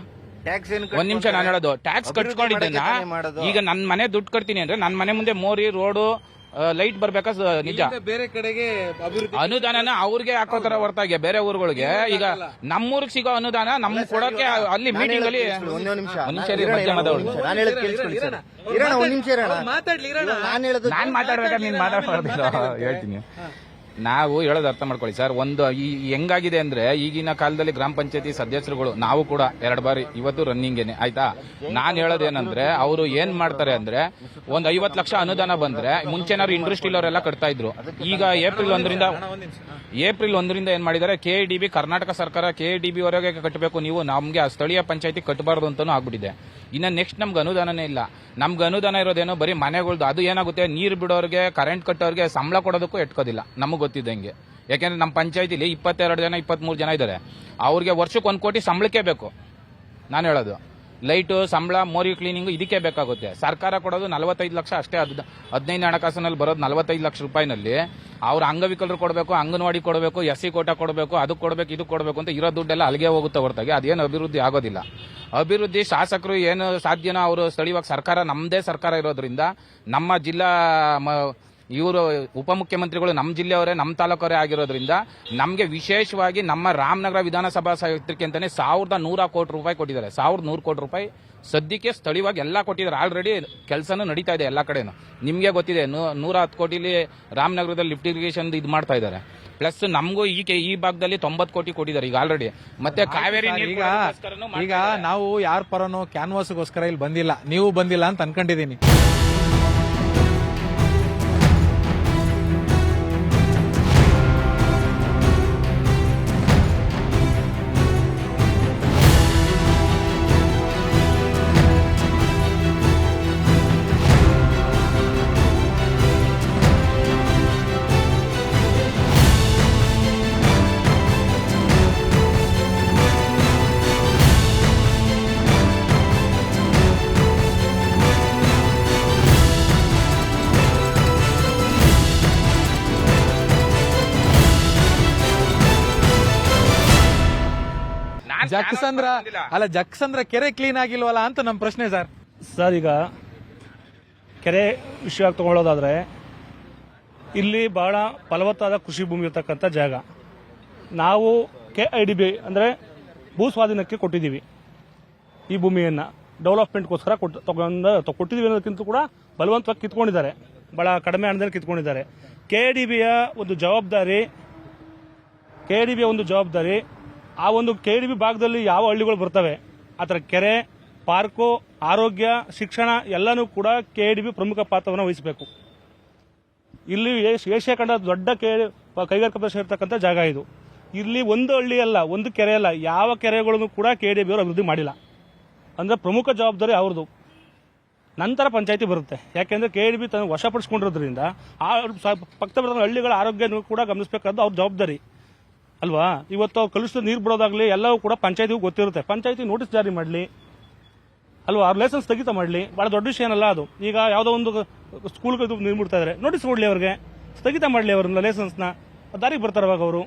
ಒಂದ್ ನಿಮಿಷ ನಾನು ಹೇಳೋದು. ಟ್ಯಾಕ್ಸ್ ಕಟ್ಕೊಂಡಿದ್ದೇನೆ ಕಟ್ಕೊಂಡಿದ್ದನ್ನ. ಈಗ ನನ್ ಮನೆ ದುಡ್ಡು ಕಟ್ತೀನಿ ಅಂದ್ರೆ ನನ್ ಮನೆ ಮುಂದೆ ಮೋರಿ ರೋಡು ಲೈಟ್ ಬರ್ಬೇಕಾ ನಿಜ? ಬೇರೆ ಕಡೆಗೆ ಅನುದಾನ ಅನುದಾನನ ಅವ್ರಿಗೆ ಹಾಕೋತಾರ ಹೊರತಾಗಿ ಬೇರೆ ಊರುಗಳಿಗೆ. ಈಗ ನಮ್ಮೂರ್ಗ್ ಸಿಗೋ ಅನುದಾನ ನಮ್ ಕೊಡೋಕೆ ಅಲ್ಲಿ ಮೀಟಿಂಗ್ ಅಲ್ಲಿ. ನಾನು ಮಾತಾಡ್ಬೇಕಾದ್ರೆ ನೀನ್ ಮಾತಾಡ್ಬಾರ್ದಿಲ್ಲ ಹೇಳ್ತೀನಿ. ನಾವು ಹೇಳೋದು ಅರ್ಥ ಮಾಡ್ಕೊಳ್ಳಿ ಸರ್, ಒಂದು ಈ ಹೆಂಗಾಗಿದೆ ಅಂದ್ರೆ ಈಗಿನ ಕಾಲದಲ್ಲಿ ಗ್ರಾಮ ಪಂಚಾಯತಿ ಸದಸ್ಯರುಗಳು, ನಾವು ಕೂಡ ಎರಡು ಬಾರಿ ಇವತ್ತು ರನ್ನಿಂಗೇನೆ ಆಯ್ತಾ? ನಾನು ಹೇಳೋದೇನಂದ್ರೆ ಅವರು ಏನ್ ಮಾಡ್ತಾರೆ ಅಂದ್ರೆ, ಒಂದ್ ಐವತ್ ಲಕ್ಷ ಅನುದಾನ ಬಂದ್ರೆ ಮುಂಚೆನಾರು ಇಂಡಸ್ಟ್ರಿಲ್ ಅವರೆಲ್ಲ ಕಟ್ತಾ ಇದ್ರು. ಈಗ ಏಪ್ರಿಲ್ ಒಂದರಿಂದ ಏಪ್ರಿಲ್ ಒಂದರಿಂದ ಏನ್ ಮಾಡಿದ್ದಾರೆ ಕೆ ಡಿ ಕರ್ನಾಟಕ ಸರ್ಕಾರ ಕೆ ಡಿ ಬಿ ವರೆಗೆ ಕಟ್ಟಬೇಕು, ನೀವು ನಮ್ಗೆ ಸ್ಥಳೀಯ ಪಂಚಾಯತಿ ಕಟ್ಟಬಾರ್ದು ಅಂತಾನು ಆಗ್ಬಿಟ್ಟಿದೆ. ಇನ್ನ ನೆಕ್ಸ್ಟ್ ನಮ್ಗೆ ಅನುದಾನನೇ ಇಲ್ಲ. ನಮ್ಗೆ ಅನುದಾನ ಇರೋದೇನೋ ಬರೀ ಮನೆಗಳ್ದು, ಅದು ಏನಾಗುತ್ತೆ, ನೀರು ಬಿಡೋರಿಗೆ ಕರೆಂಟ್ ಕಟ್ಟೋರಿಗೆ ಸಂಬಳ ಕೊಡೋದಕ್ಕೂ ಎಟ್ಕೋದಿಲ್ಲ. ನಮಗೆ ಗೊತ್ತಿದ್ದಂಗೆ. ಯಾಕೆಂದ್ರೆ ನಮ್ಮ ಪಂಚಾಯತಿಲಿ ಇಪ್ಪತ್ತೆರಡು ಜನ, ಇಪ್ಪತ್ಮೂರು ಜನ ಇದ್ದಾರೆ. ಅವ್ರಿಗೆ ವರ್ಷಕ್ಕೆ ಒಂದು ಕೋಟಿ ಸಂಬಳಕ್ಕೆ ಬೇಕು. ನಾನು ಹೇಳೋದು. ಲೈಟು, ಸಂಬಳ ಮೋರಿ ಕ್ಲೀನಿಂಗು ಇದಕ್ಕೆ ಬೇಕಾಗುತ್ತೆ. ಸರ್ಕಾರ ಕೊಡೋದು ನಲವತ್ತೈದು ಲಕ್ಷ ಅಷ್ಟೇ. ಅದ್ ಹದಿನೈದು ಹಣಕಾಸಿನಲ್ಲಿ ಬರೋದು ನಲವತ್ತೈದು ಲಕ್ಷ ರೂಪಾಯಿನಲ್ಲಿ. ಅವ್ರ ಅಂಗವಿಕಲರು ಕೊಡಬೇಕು, ಅಂಗನವಾಡಿ ಕೊಡಬೇಕು, ಎಸ್ ಸಿ ಕೋಟ ಕೊಡಬೇಕು ಅದಕ್ಕೆ ಕೊಡಬೇಕು, ಇದು ಕೊಡಬೇಕು ಅಂತ ಇರೋ ದುಡ್ಡೆಲ್ಲ ಅಲ್ಲಿಗೆ ಹೋಗುತ್ತೆ ಹೊರತಾಗಿ. ಅದೇನು ಅಭಿವೃದ್ಧಿ ಆಗೋದಿಲ್ಲ. ಅಭಿವೃದ್ಧಿ ಶಾಸಕರು ಏನು ಸಾಧ್ಯನೋ ಅವರು ಸ್ಥಳೀಯವಾಗಿ ಸರ್ಕಾರ ನಮ್ಮದೇ ಸರ್ಕಾರ ಇರೋದ್ರಿಂದ ನಮ್ಮ ಜಿಲ್ಲಾ ಇವರು ಉಪಮುಖ್ಯಮಂತ್ರಿಗಳು ನಮ್ಮ ಜಿಲ್ಲೆಯವರೇ ನಮ್ಮ ತಾಲೂಕವರೇ ಆಗಿರೋದ್ರಿಂದ ನಮಗೆ ವಿಶೇಷವಾಗಿ ನಮ್ಮ ರಾಮನಗರ ವಿಧಾನಸಭಾ ಕ್ಷೇತ್ರಕ್ಕೆ ಅಂತಾನೆ ಸಾವಿರದ ನೂರ ಕೋಟಿ ರೂಪಾಯಿ ಕೊಟ್ಟಿದ್ದಾರೆ. ಸಾವಿರದ ನೂರು ಕೋಟಿ ರೂಪಾಯಿ ಸದ್ಯಕ್ಕೆ ಸ್ಥಳೀಯವಾಗಿ ಎಲ್ಲ ಕೊಟ್ಟಿದ್ದಾರೆ. ಆಲ್ರೆಡಿ ಕೆಲಸನೂ ನಡೀತಾ ಇದೆ ಎಲ್ಲ ಕಡೆನೂ. ನಿಮಗೆ ಗೊತ್ತಿದೆ ನೂರ ಹತ್ತು ಕೋಟಿಲಿ ರಾಮನಗರದಲ್ಲಿ ಲಿಫ್ಟ್ ಇರಿಗೇಷನ್ ಇದು ಮಾಡ್ತಾ ಇದ್ದಾರೆ. ಪ್ಲಸ್ ನಮಗೂ ಈ ಕೆ- ಈ ಭಾಗದಲ್ಲಿ ತೊಂಬತ್ತು ಕೋಟಿ ಕೊಟ್ಟಿದ್ದಾರೆ ಈಗ ಆಲ್ರೆಡಿ ಮತ್ತೆ ಕಾವೇರಿ ಈಗ ಈಗ ನಾವು ಯಾರ ಪರನೋ ಕ್ಯಾನ್ವಾಸ್ಗೋಸ್ಕರ ಇಲ್ಲಿ ಬಂದಿಲ್ಲ. ನೀವು ಬಂದಿಲ್ಲ ಅಂತ ಅನ್ಕೊಂಡಿದೀನಿ ನಾನ್ ಜಕ್ಸಂದ್ರ ಅಲ್ಲ ಅಲ್ಲ ಜಕ್ಸಂದ್ರ ಕೆರೆ ಕ್ಲೀನ್ ಆಗಿಲ್ವಲ್ಲ ಅಂತ ನಮ್ಮ ಪ್ರಶ್ನೆ ಸರ್. ಸರ್ ಈಗ ಕೆರೆ ವಿಷಯ ತಗೊಳ್ಳೋದಾದ್ರೆ ಇಲ್ಲಿ ಬಹಳ ಫಲವತ್ತಾದ ಕೃಷಿ ಭೂಮಿ ಇರತಕ್ಕಂಥ ಜಾಗ. ನಾವು ಕೆ ಐ ಡಿ ಬಿ ಅಂದರೆ ಭೂ ಸ್ವಾಧೀನಕ್ಕೆ ಕೊಟ್ಟಿದ್ದೀವಿ ಈ ಭೂಮಿಯನ್ನು. ಡೆವಲಪ್ಮೆಂಟ್ಗೋಸ್ಕರ ಕೊಟ್ಟು ತಗೊಂಡು ತ- ಕೊಟ್ಟಿದ್ದೀವಿ ಅನ್ನೋದಕ್ಕಿಂತ ಕೂಡ ಬಲವಂತವಾಗಿ ಕಿತ್ಕೊಂಡಿದ್ದಾರೆ. ಬಹಳ ಕಡಿಮೆ ಹಣದಲ್ಲಿ ಕಿತ್ಕೊಂಡಿದ್ದಾರೆ. ಕೆ ಡಿ ಬಿಯ ಒಂದು ಜವಾಬ್ದಾರಿ ಕೆ ಡಿ ಬಿಯ ಒಂದು ಜವಾಬ್ದಾರಿ ಆ ಒಂದು ಕೆ ಡಿ ಬಿ ಭಾಗದಲ್ಲಿ ಯಾವ ಹಳ್ಳಿಗಳು ಬರ್ತವೆ? ಥರ ಕೆರೆ, ಪಾರ್ಕು, ಆರೋಗ್ಯ, ಶಿಕ್ಷಣ ಎಲ್ಲನೂ ಕೂಡ ಕೆ ಡಿ ಬಿ ಪ್ರಮುಖ ಪಾತ್ರವನ್ನು ವಹಿಸಬೇಕು. ಇಲ್ಲಿ ಏಷ್ಯಾ ಖಂಡ ದೊಡ್ಡ ಕೆ, ಕೈಗಾರಿಕಾ ಪ್ರದೇಶ ಇರತಕ್ಕಂಥ ಜಾಗ ಇದು. ಇಲ್ಲಿ ಒಂದು ಹಳ್ಳಿ ಅಲ್ಲ, ಒಂದು ಕೆರೆ ಅಲ್ಲ, ಯಾವ ಕೆರೆಗಳನ್ನು ಕೂಡ ಕೆ ಡಿ ಬಿ ಅವರು ಅಭಿವೃದ್ಧಿ ಮಾಡಿಲ್ಲ. ಅಂದ್ರೆ ಪ್ರಮುಖ ಜವಾಬ್ದಾರಿ ಅವ್ರದ್ದು. ನಂತರ ಪಂಚಾಯಿತಿ ಬರುತ್ತೆ. ಯಾಕೆಂದ್ರೆ ಕೆ ಡಿ ಬಿ ತನ್ನ ವಶಪಡಿಸ್ಕೊಂಡಿರೋದ್ರಿಂದ ಆ ಪಕ್ಕದ ಹಳ್ಳಿಗಳ ಆರೋಗ್ಯನೂ ಕೂಡ ಗಮನಿಸಬೇಕಾದ ಅವ್ರ ಜವಾಬ್ದಾರಿ. ಅಲ್ವಾ? ಇವತ್ತು ಕಲುಷಿತ ನೀರು ಬಿಡೋದಾಗ್ಲಿ ಎಲ್ಲವೂ ಕೂಡ ಪಂಚಾಯತಿಗೂ ಗೊತ್ತಿರುತ್ತೆ. ಪಂಚಾಯತಿ ನೋಟಿಸ್ ಜಾರಿ ಮಾಡಲಿ. ಅಲ್ವಾ? ಅವ್ರ ಲೈಸೆನ್ಸ್ ಸ್ಥಗಿತ ಮಾಡಲಿ. ಭಾಳ ದೊಡ್ಡ ವಿಷಯ ಏನಲ್ಲ ಅದು. ಈಗ ಯಾವುದೋ ಒಂದು ಸ್ಕೂಲ್ಗೆ ಇದು ನೀರು ಬಿಡ್ತಾ ಇದ್ದಾರೆ ನೋಟಿಸ್ ಕೊಡಲಿ ಅವ್ರಿಗೆ. ಸ್ಥಗಿತ ಮಾಡಲಿ ಅವ್ರನ್ನ ಲೈಸೆನ್ಸ್ನ ದಾರಿಗೆ ಬರ್ತಾರೆ ಅವಾಗ ಅವರು.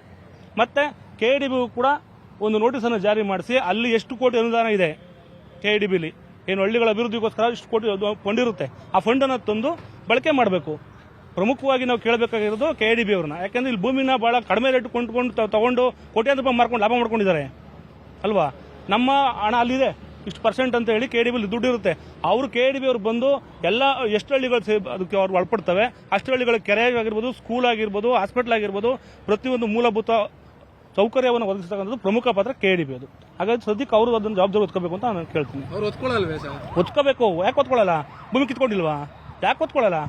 ಮತ್ತೆ ಕೆ ಡಿ ಬಿ ಕೂಡ ಒಂದು ನೋಟಿಸನ್ನು ಜಾರಿ ಮಾಡಿಸಿ ಅಲ್ಲಿ ಎಷ್ಟು ಕೋಟಿ ಅನುದಾನ ಇದೆ ಕೆ ಡಿ ಬಿಲಿ ಏನು ಹಳ್ಳಿಗಳ ಅಭಿವೃದ್ಧಿಗೋಸ್ಕರ ಇಷ್ಟು ಕೋಟಿ ಫಂಡ್ ಇರುತ್ತೆ ಆ ಫಂಡನ್ನು ತಂದು ಬಳಕೆ ಮಾಡಬೇಕು. ಪ್ರಮುಖವಾಗಿ ನಾವು ಕೇಳಬೇಕಾಗಿರೋದು ಕೆ ಡಿ ಬಿ ಅವ್ರನ್ನ. ಯಾಕಂದ್ರೆ ಇಲ್ಲಿ ಭೂಮಿನ ಬಹಳ ಕಡಿಮೆ ರೇಟ್ ಕೊಂಡ್ಕೊಂಡು ತಗೊಂಡು ಕೋಟ್ಯಾಂತರ ರೂಪಾಯಿ ಮಾರ್ಕೊಂಡು ಲಾಭ ಮಾಡ್ಕೊಂಡಿದ್ದಾರೆ. ಅಲ್ವಾ? ನಮ್ಮ ಹಣ ಅಲ್ಲಿದೆ. ಇಷ್ಟು ಪರ್ಸೆಂಟ್ ಅಂತ ಹೇಳಿ ಕೆ ಡಿ ಬಿಲ್ ದುಡ್ಡು ಇರುತ್ತೆ. ಅವರು ಕೆ ಡಿ ಬಿ ಅವ್ರು ಬಂದು ಎಲ್ಲ ಎಷ್ಟು ಹಳ್ಳಿಗಳು ಅದಕ್ಕೆ ಅವ್ರು ಒಳಪಡ್ತವೆ. ಅಷ್ಟು ಹಳ್ಳಿಗಳ ಕೆರೆ ಆಗಿರ್ಬೋದು ಸ್ಕೂಲ್ ಆಗಿರ್ಬೋದು ಹಾಸ್ಪಿಟಲ್ ಆಗಿರ್ಬೋದು ಪ್ರತಿಯೊಂದು ಮೂಲಭೂತ ಸೌಕರ್ಯವನ್ನು ಒದಗಿಸ್ತಕ್ಕಂಥದ್ದು ಪ್ರಮುಖ ಪಾತ್ರ ಕೆ ಡಿ ಬಿ ಅದು. ಹಾಗಾಗಿ ಸದ್ಯಕ್ಕೆ ಅವರು ಅದನ್ನು ಜವಾಬ್ದಾರಿ ಒತ್ಕೋಬೇಕು ಅಂತ ನಾನು ಕೇಳ್ತೀನಿ. ಅವ್ರು ಒತ್ಕೊಳ್ಳಲ್ವೇ ಸರ್? ಒತ್ಕೋಬೇಕು. ಯಾಕೆ ಒತ್ಕೊಳ್ಳಲ್ಲ ಭೂಮಿ ಕಿತ್ಕೊಂಡಿಲ್ವಾ? ಯಾಕೆ ಒತ್ಕೊಳ್ಳಲ್ಲ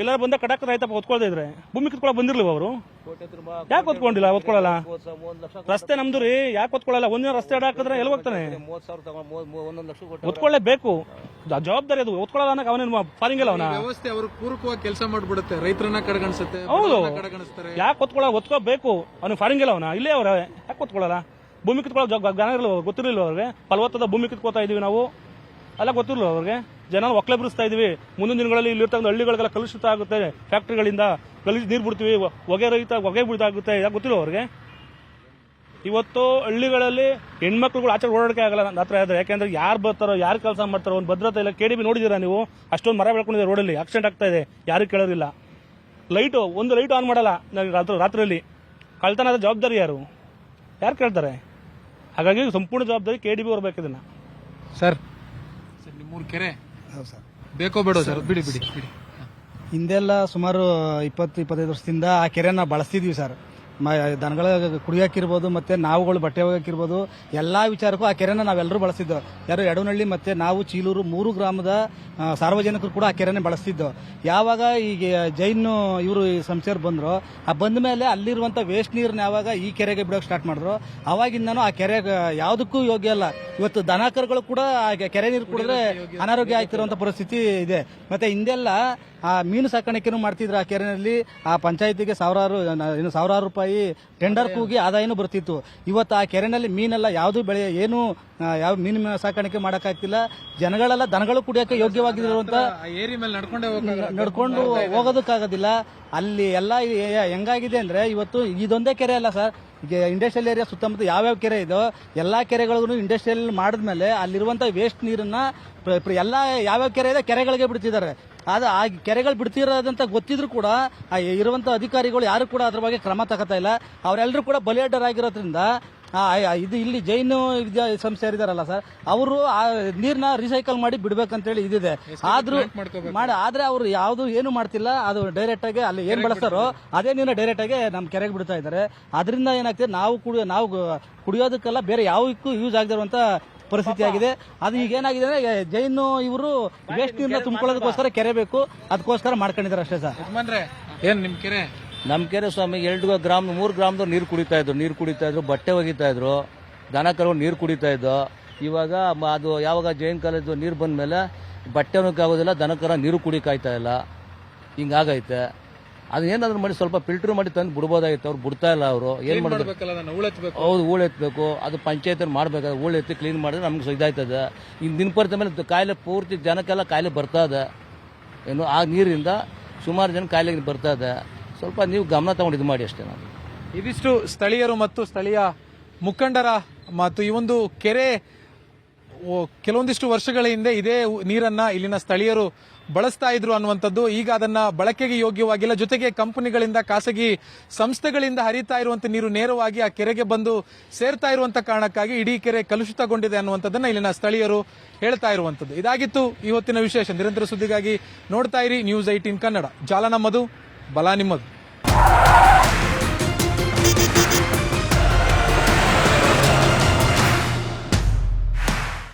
ಎಲ್ಲರೂ ಬಂದ ಕಡಕ್ ರೈತಪ್ಪ ಒತ್ಕೊಳ್ತಾ ಇದ್ರೆ. ಭೂಮಿ ಕಿತ್ಕೊಳ್ಳೋ ಬಂದಿರ್ಲಿವ ಅವರು? ಯಾಕೆ ಒತ್ಕೊಂಡಿಲ್ಲ ಒತ್ಕೊಳ್ಳಲ್ಲ ರಸ್ತೆ ನಮ್ದು ರೀ ಯಾಕೆ ಓದ್ಕೊಳ್ಳಲ್ಲ ಒಂದಿನ ರಸ್ತೆ ಅಡ ಹಾಕಿದ್ರೆ ಎಲ್ಲಿ ಹೋಗ್ತಾನೆ? ಒತ್ಕೊಳ್ಳೇಬೇಕು ಅದು ಜವಾಬ್ದಾರಿ ಅದು. ಓದ್ಕೊಳ್ಳಲ್ಲ ಅನ್ನಕ್ಕೆ ಅವನೇನು ಫಾರಿಂಗ್ ಇಲ್ಲ ಅವನ. ವ್ಯವಸ್ಥೆ ಅವರು ಪೂರಕವಾಗಿ ಕೆಲಸ ಮಾಡ್ಬಿಡುತ್ತೆ. ರೈತರನ್ನ ಕಡೆಗಣಿಸುತ್ತೆ ಹೌದು. ಯಾಕೆ ಒತ್ಕೊಳ್ಳ ಒತ್ಕೋಬೇಕು ಅವನಿಗೆ ಫಾರಿಂಗ್ ಇಲ್ಲ ಅವನ. ಇಲ್ಲೇ ಅವ್ರ. ಯಾಕೆ ಓದ್ಕೊಳ್ಳಲ್ಲ ಭೂಮಿ ಕಿತ್ಕೊಳ್ಳೋ ಜ್ಞಾನ ಇರಲಿಲ್ಲ ಗೊತ್ತಿರಲಿಲ್ಲ ಅವ್ರಿಗೆ? ಫಲವತ್ತಾದ ಭೂಮಿ ಕಿತ್ಕೋತಾ ಇದೀವಿ ನಾವು. ಅಲ್ಲ ಗೊತ್ತಿರಲಿಲ್ಲ ಅವ್ರಿಗೆ? ಜನ ಒಕ್ಕಲೆ ಬಿಡಿಸ್ತಾ ಇದೀವಿ ಮುಂದಿನ ದಿನಗಳಲ್ಲಿ ಇಲ್ಲಿರ್ತಕ್ಕಂಥ ಹಳ್ಳಿಗಳಿಗೆಲ್ಲ ಕಲುಷಿತ ಆಗುತ್ತೆ. ಫ್ಯಾಕ್ಟ್ರಿಗಳಿಂದ ಕಲುಷಿತ ನೀರು ಬಿಡ್ತೀವಿ. ಹೊಗೆ ರಹಿತ ಹೊಗೆ ಬಿಡ್ತಾಗುತ್ತೆ ಯಾಕೆ ಗೊತ್ತಿಲ್ಲ ಅವ್ರಿಗೆ? ಇವತ್ತು ಹಳ್ಳಿಗಳಲ್ಲಿ ಹೆಣ್ಮಕ್ಳುಗಳು ಆಚೆ ಓಡಾಡಕ್ಕೆ ಆಗಲ್ಲ ನನ್ನ ಹತ್ರ ಆದರೆ. ಯಾಕೆಂದ್ರೆ ಯಾರು ಬರ್ತಾರೋ ಯಾರು ಕೆಲಸ ಮಾಡ್ತಾರೋ ಒಂದು ಭದ್ರತೆ ಇಲ್ಲ. ಕೆ ಡಿ ಬಿ ನೋಡಿದ್ದೀರಾ ನೀವು? ಅಷ್ಟೊಂದು ಮರ ಬೆಳ್ಕೊಂಡಿದೆ ರೋಡಲ್ಲಿ ಆಕ್ಸಿಡೆಂಟ್ ಆಗ್ತಾ ಇದೆ. ಯಾರು ಕೇಳೋದಿಲ್ಲ. ಲೈಟು ಒಂದು ಲೈಟ್ ಆನ್ ಮಾಡಲ್ಲ. ನನಗೆ ರಾತ್ರಿ ರಾತ್ರಿಯಲ್ಲಿ. ಕಳ್ತನದ ಜವಾಬ್ದಾರಿ ಯಾರು? ಯಾರು ಕೇಳ್ತಾರೆ? ಹಾಗಾಗಿ ಸಂಪೂರ್ಣ ಜವಾಬ್ದಾರಿ ಕೆ ಡಿ ಬಿ ಬರ್ಬೇಕು ಇದನ್ನು ಸರ್. ಸರ್ ನಿಮ್ಮೂರ್ ಕೆರೆ. ಬೇಕೋ ಬೇಡ ಸರ್ ಬಿಡಿ ಬಿಡಿ ಬಿಡಿ. ಹಿಂದೆಲ್ಲ ಸುಮಾರು ಇಪ್ಪತ್ತು ಇಪ್ಪತ್ತೈದು ವರ್ಷದಿಂದ ಆ ಕೆರೆನ ಬಳಸ್ತಿದ್ವಿ ಸರ್. ಮ ದನಗಳ ಕುಡಿಯೋಕ್ಕಿರ್ಬೋದು ಮತ್ತೆ ನಾವುಗಳು ಬಟ್ಟೆ ಒಗ್ಯಕ್ಕಿರ್ಬೋದು ಎಲ್ಲ ವಿಚಾರಕ್ಕೂ ಆ ಕೆರೆನ ನಾವೆಲ್ಲರೂ ಬಳಸ್ತಿದ್ದೋ ಯಾರು ಎಡವನಹಳ್ಳಿ ಮತ್ತೆ ನಾವು ಚೀಲೂರು ಮೂರು ಗ್ರಾಮದ ಸಾರ್ವಜನಿಕರು ಕೂಡ ಆ ಕೆರೆನೇ ಬಳಸ್ತಿದ್ದೋ. ಯಾವಾಗ ಈಗ ಜೈನ್ ಇವರು ಸಂಸ್ಥೆಯವ್ರು ಬಂದರು ಆ ಬಂದ ಮೇಲೆ ಅಲ್ಲಿರುವಂಥ ವೇಸ್ಟ್ ನೀರನ್ನ ಯಾವಾಗ ಈ ಕೆರೆಗೆ ಬಿಡೋಕೆ ಸ್ಟಾರ್ಟ್ ಮಾಡಿದ್ರು. ಅವಾಗಿಂದನೂ ಆ ಕೆರೆ ಯಾವುದಕ್ಕೂ ಯೋಗ್ಯ ಅಲ್ಲ. ಇವತ್ತು ದನ ಕರುಗಳು ಕೂಡ ಕೆರೆ ನೀರು ಕುಡಿದ್ರೆ ಅನಾರೋಗ್ಯ ಆಗ್ತಿರುವಂಥ ಪರಿಸ್ಥಿತಿ ಇದೆ. ಮತ್ತೆ ಹಿಂದೆಲ್ಲ ಆ ಮೀನು ಸಾಕಾಣಿಕೆನೂ ಮಾಡ್ತಿದ್ರು ಆ ಕೆರೆಯಲ್ಲಿ ಆ ಪಂಚಾಯತಿಗೆ ಸಾವಿರಾರು ಏನು ಸಾವಿರಾರು ರೂಪಾಯಿ ಟೆಂಡರ್ ಕೂಗಿ ಆದಾಯನೂ ಬರ್ತಿತ್ತು. ಇವತ್ತು ಆ ಕೆರೆನಲ್ಲಿ ಮೀನೆಲ್ಲ ಯಾವುದು ಬೆಳೆ ಏನು ಯಾವ ಮೀನು ಸಾಕಾಣಿಕೆ ಮಾಡೋಕ್ಕಾಗ್ತಿಲ್ಲ. ಜನಗಳೆಲ್ಲ ದನಗಳು ಕುಡಿಯೋಕೆ ಯೋಗ್ಯವಾಗಿರುವಂತ ಆ ಏರಿ ಮೇಲೆ ನಡ್ಕೊಂಡೆ ಹೋಗೋದಕ್ಕಾಗೋದಿಲ್ಲ. ಅಲ್ಲಿ ಎಲ್ಲ ಹೆಂಗಾಗಿದೆ ಅಂದ್ರೆ ಇವತ್ತು ಇದೊಂದೇ ಕೆರೆ ಅಲ್ಲ ಸರ್. ಇಂಡಸ್ಟ್ರಿಯಲ್ ಏರಿಯಾ ಸುತ್ತಮುತ್ತ ಯಾವ್ಯಾವ ಕೆರೆ ಇದೋ ಎಲ್ಲಾ ಕೆರೆಗಳಿಗೂ ಇಂಡಸ್ಟ್ರಿಯಲ್ ಮಾಡಿದ್ಮೇಲೆ ಅಲ್ಲಿರುವಂತ ವೇಸ್ಟ್ ನೀರನ್ನ ಎಲ್ಲಾ ಯಾವ್ಯಾವ ಕೆರೆ ಇದೆ ಕೆರೆಗಳಿಗೆ ಬಿಡ್ತಿದ್ದಾರೆ. ಅದು ಆ ಕೆರೆಗಳು ಬಿಡ್ತಿರೋದಂತ ಗೊತ್ತಿದ್ರು ಕೂಡ ಆ ಇರುವಂತ ಅಧಿಕಾರಿಗಳು ಯಾರು ಕೂಡ ಅದ್ರ ಬಗ್ಗೆ ಕ್ರಮ ತಗೋತಾ ಇಲ್ಲ. ಅವರೆಲ್ಲರೂ ಕೂಡ ಬಲಿಯಡ್ಡರಾಗಿರೋದ್ರಿಂದ ಇದು ಇಲ್ಲಿ ಜೈನು ವಿದ್ಯಾ ಸಂಸ್ಥೆ ಇದಾರಲ್ಲ ಸರ್ ಅವರು ಆ ನೀರ್ನ ರಿಸೈಕಲ್ ಮಾಡಿ ಬಿಡ್ಬೇಕಂತೇಳಿ ಇದಿದೆ. ಆದ್ರೂ ಮಾಡಿ ಆದ್ರೆ ಅವರು ಯಾವ್ದು ಏನು ಮಾಡ್ತಿಲ್ಲ ಅದು ಡೈರೆಕ್ಟ್ ಆಗಿ ಅಲ್ಲಿ ಏನ್ ಬಳಸ್ತಾರೋ ಅದೇ ನೀರನ್ನ ಡೈರೆಕ್ಟ್ ಆಗಿ ನಮ್ ಕೆರೆಗೆ ಬಿಡ್ತಾ ಇದ್ದಾರೆ. ಅದರಿಂದ ಏನಾಗ್ತದೆ ನಾವು ಕುಡಿಯೋ ನಾವು ಕುಡಿಯೋದಕ್ಕೆಲ್ಲ ಬೇರೆ ಯಾವಕ್ಕೂ ಯೂಸ್ ಆಗದಿರುವಂತ ಪರಿಸ್ಥಿತಿ ಆಗಿದೆ. ಅದು ಈಗ ಏನಾಗಿದೆ ಅಂದ್ರೆ ಜೈನು ಇವರು ವೇಸ್ಟ್ ನೀರನ್ನ ತುಂಬಿಕೊಳ್ಳೋದಕ್ಕೋಸ್ಕರ ಕೆರೆ ಬೇಕು ಅದಕ್ಕೋಸ್ಕರ ಮಾಡ್ಕೊಂಡಿದ್ದಾರೆ ಅಷ್ಟೇ ಸರ್. ಏನ್ ನಿಮ್ ಕೆರೆ? ನಮ್ಮ ಕೆರೆ ಸ್ವಾಮಿ ಎರಡು ಗ್ರಾಮ್ ಮೂರು ಗ್ರಾಮದವ್ರು ನೀರು ಕುಡಿತಾ ಇದ್ರು. ನೀರು ಕುಡಿತಾ ಇದ್ರು ಬಟ್ಟೆ ಒಗಿತಾ ಇದ್ರು. ದನ ಕರು ನೀರು ಕುಡಿತಾ ಇದ್ದು. ಇವಾಗ ಮ- ಅದು ಯಾವಾಗ ಜೈನ್ ಕಾಲೇಜು ನೀರು ಬಂದ ಮೇಲೆ ಬಟ್ಟೆ ಆಗೋದಿಲ್ಲ ದನಕರ ನೀರು ಕುಡಿಕಾಯ್ತಾ ಇಲ್ಲ. ಹಿಂಗಾಗೈತೆ. ಅದು ಏನಾದ್ರು ಮಾಡಿ ಸ್ವಲ್ಪ ಫಿಲ್ಟರ್ ಮಾಡಿ ತಂದು ಬಿಡ್ಬೋದಾಗಿತ್ತು. ಅವ್ರು ಬಿಡ್ತಾ ಇಲ್ಲ ಅವರು. ಏನ್ ಮಾಡಬೇಕು ನಾನು ಹೌದು ಹೂಳು ಎತ್ತಬೇಕು ಅದು ಪಂಚಾಯತ್ ಮಾಡ್ಬೇಕಾದ್ರೆ ಹೂಳು ಎತ್ತಿ ಕ್ಲೀನ್ ಮಾಡಿದ್ರೆ ನಮ್ಗೆ ಇದಾಯ್ತದೆ. ಇನ್ನು ದಿನಪರ್ತ ಮೇಲೆ ಕಾಯಿಲೆ ಪೂರ್ತಿ ಜನಕ್ಕೆಲ್ಲ ಕಾಯಿಲೆ ಬರ್ತಾ ಇದೆ. ಏನು ಆ ನೀರಿಂದ ಸುಮಾರು ಜನ ಕಾಯಿಲೆ ಬರ್ತಾ ಇದೆ. ಸ್ವಲ್ಪ ನೀವು ಗಮನ ತಗೊಂಡು ಇದು ಮಾಡಿ ಅಷ್ಟೇ ನಾವು ಇದಿಷ್ಟು ಸ್ಥಳೀಯರು ಮತ್ತು ಸ್ಥಳೀಯ ಮುಖಂಡರ ಮತ್ತು ಈ ಒಂದು ಕೆರೆ ಕೆಲವೊಂದಿಷ್ಟು ವರ್ಷಗಳ ಹಿಂದೆ ಇದೇ ನೀರನ್ನ ಇಲ್ಲಿನ ಸ್ಥಳೀಯರು ಬಳಸ್ತಾ ಇದ್ರು ಅನ್ನುವಂಥದ್ದು. ಈಗ ಅದನ್ನ ಬಳಕೆಗೆ ಯೋಗ್ಯವಾಗಿಲ್ಲ. ಜೊತೆಗೆ ಕಂಪನಿಗಳಿಂದ, ಖಾಸಗಿ ಸಂಸ್ಥೆಗಳಿಂದ ಹರಿತಾ ಇರುವಂತಹ ನೀರು ನೇರವಾಗಿ ಆ ಕೆರೆಗೆ ಬಂದು ಸೇರ್ತಾ ಇರುವಂತಹ ಕಾರಣಕ್ಕಾಗಿ ಇಡೀ ಕೆರೆ ಕಲುಷಿತಗೊಂಡಿದೆ ಅನ್ನುವಂಥದ್ದನ್ನ ಇಲ್ಲಿನ ಸ್ಥಳೀಯರು ಹೇಳ್ತಾ ಇರುವಂತದ್ದು ಇದಾಗಿತ್ತು ಇವತ್ತಿನ ವಿಶೇಷ. ನಿರಂತರ ಸುದ್ದಿಗಾಗಿ ನೋಡ್ತಾ ಇರಿ. News eighteen Kannada. ಜಾಲ ನಮ್ಮದು ಬಲ ನಿಮ್ಮದು.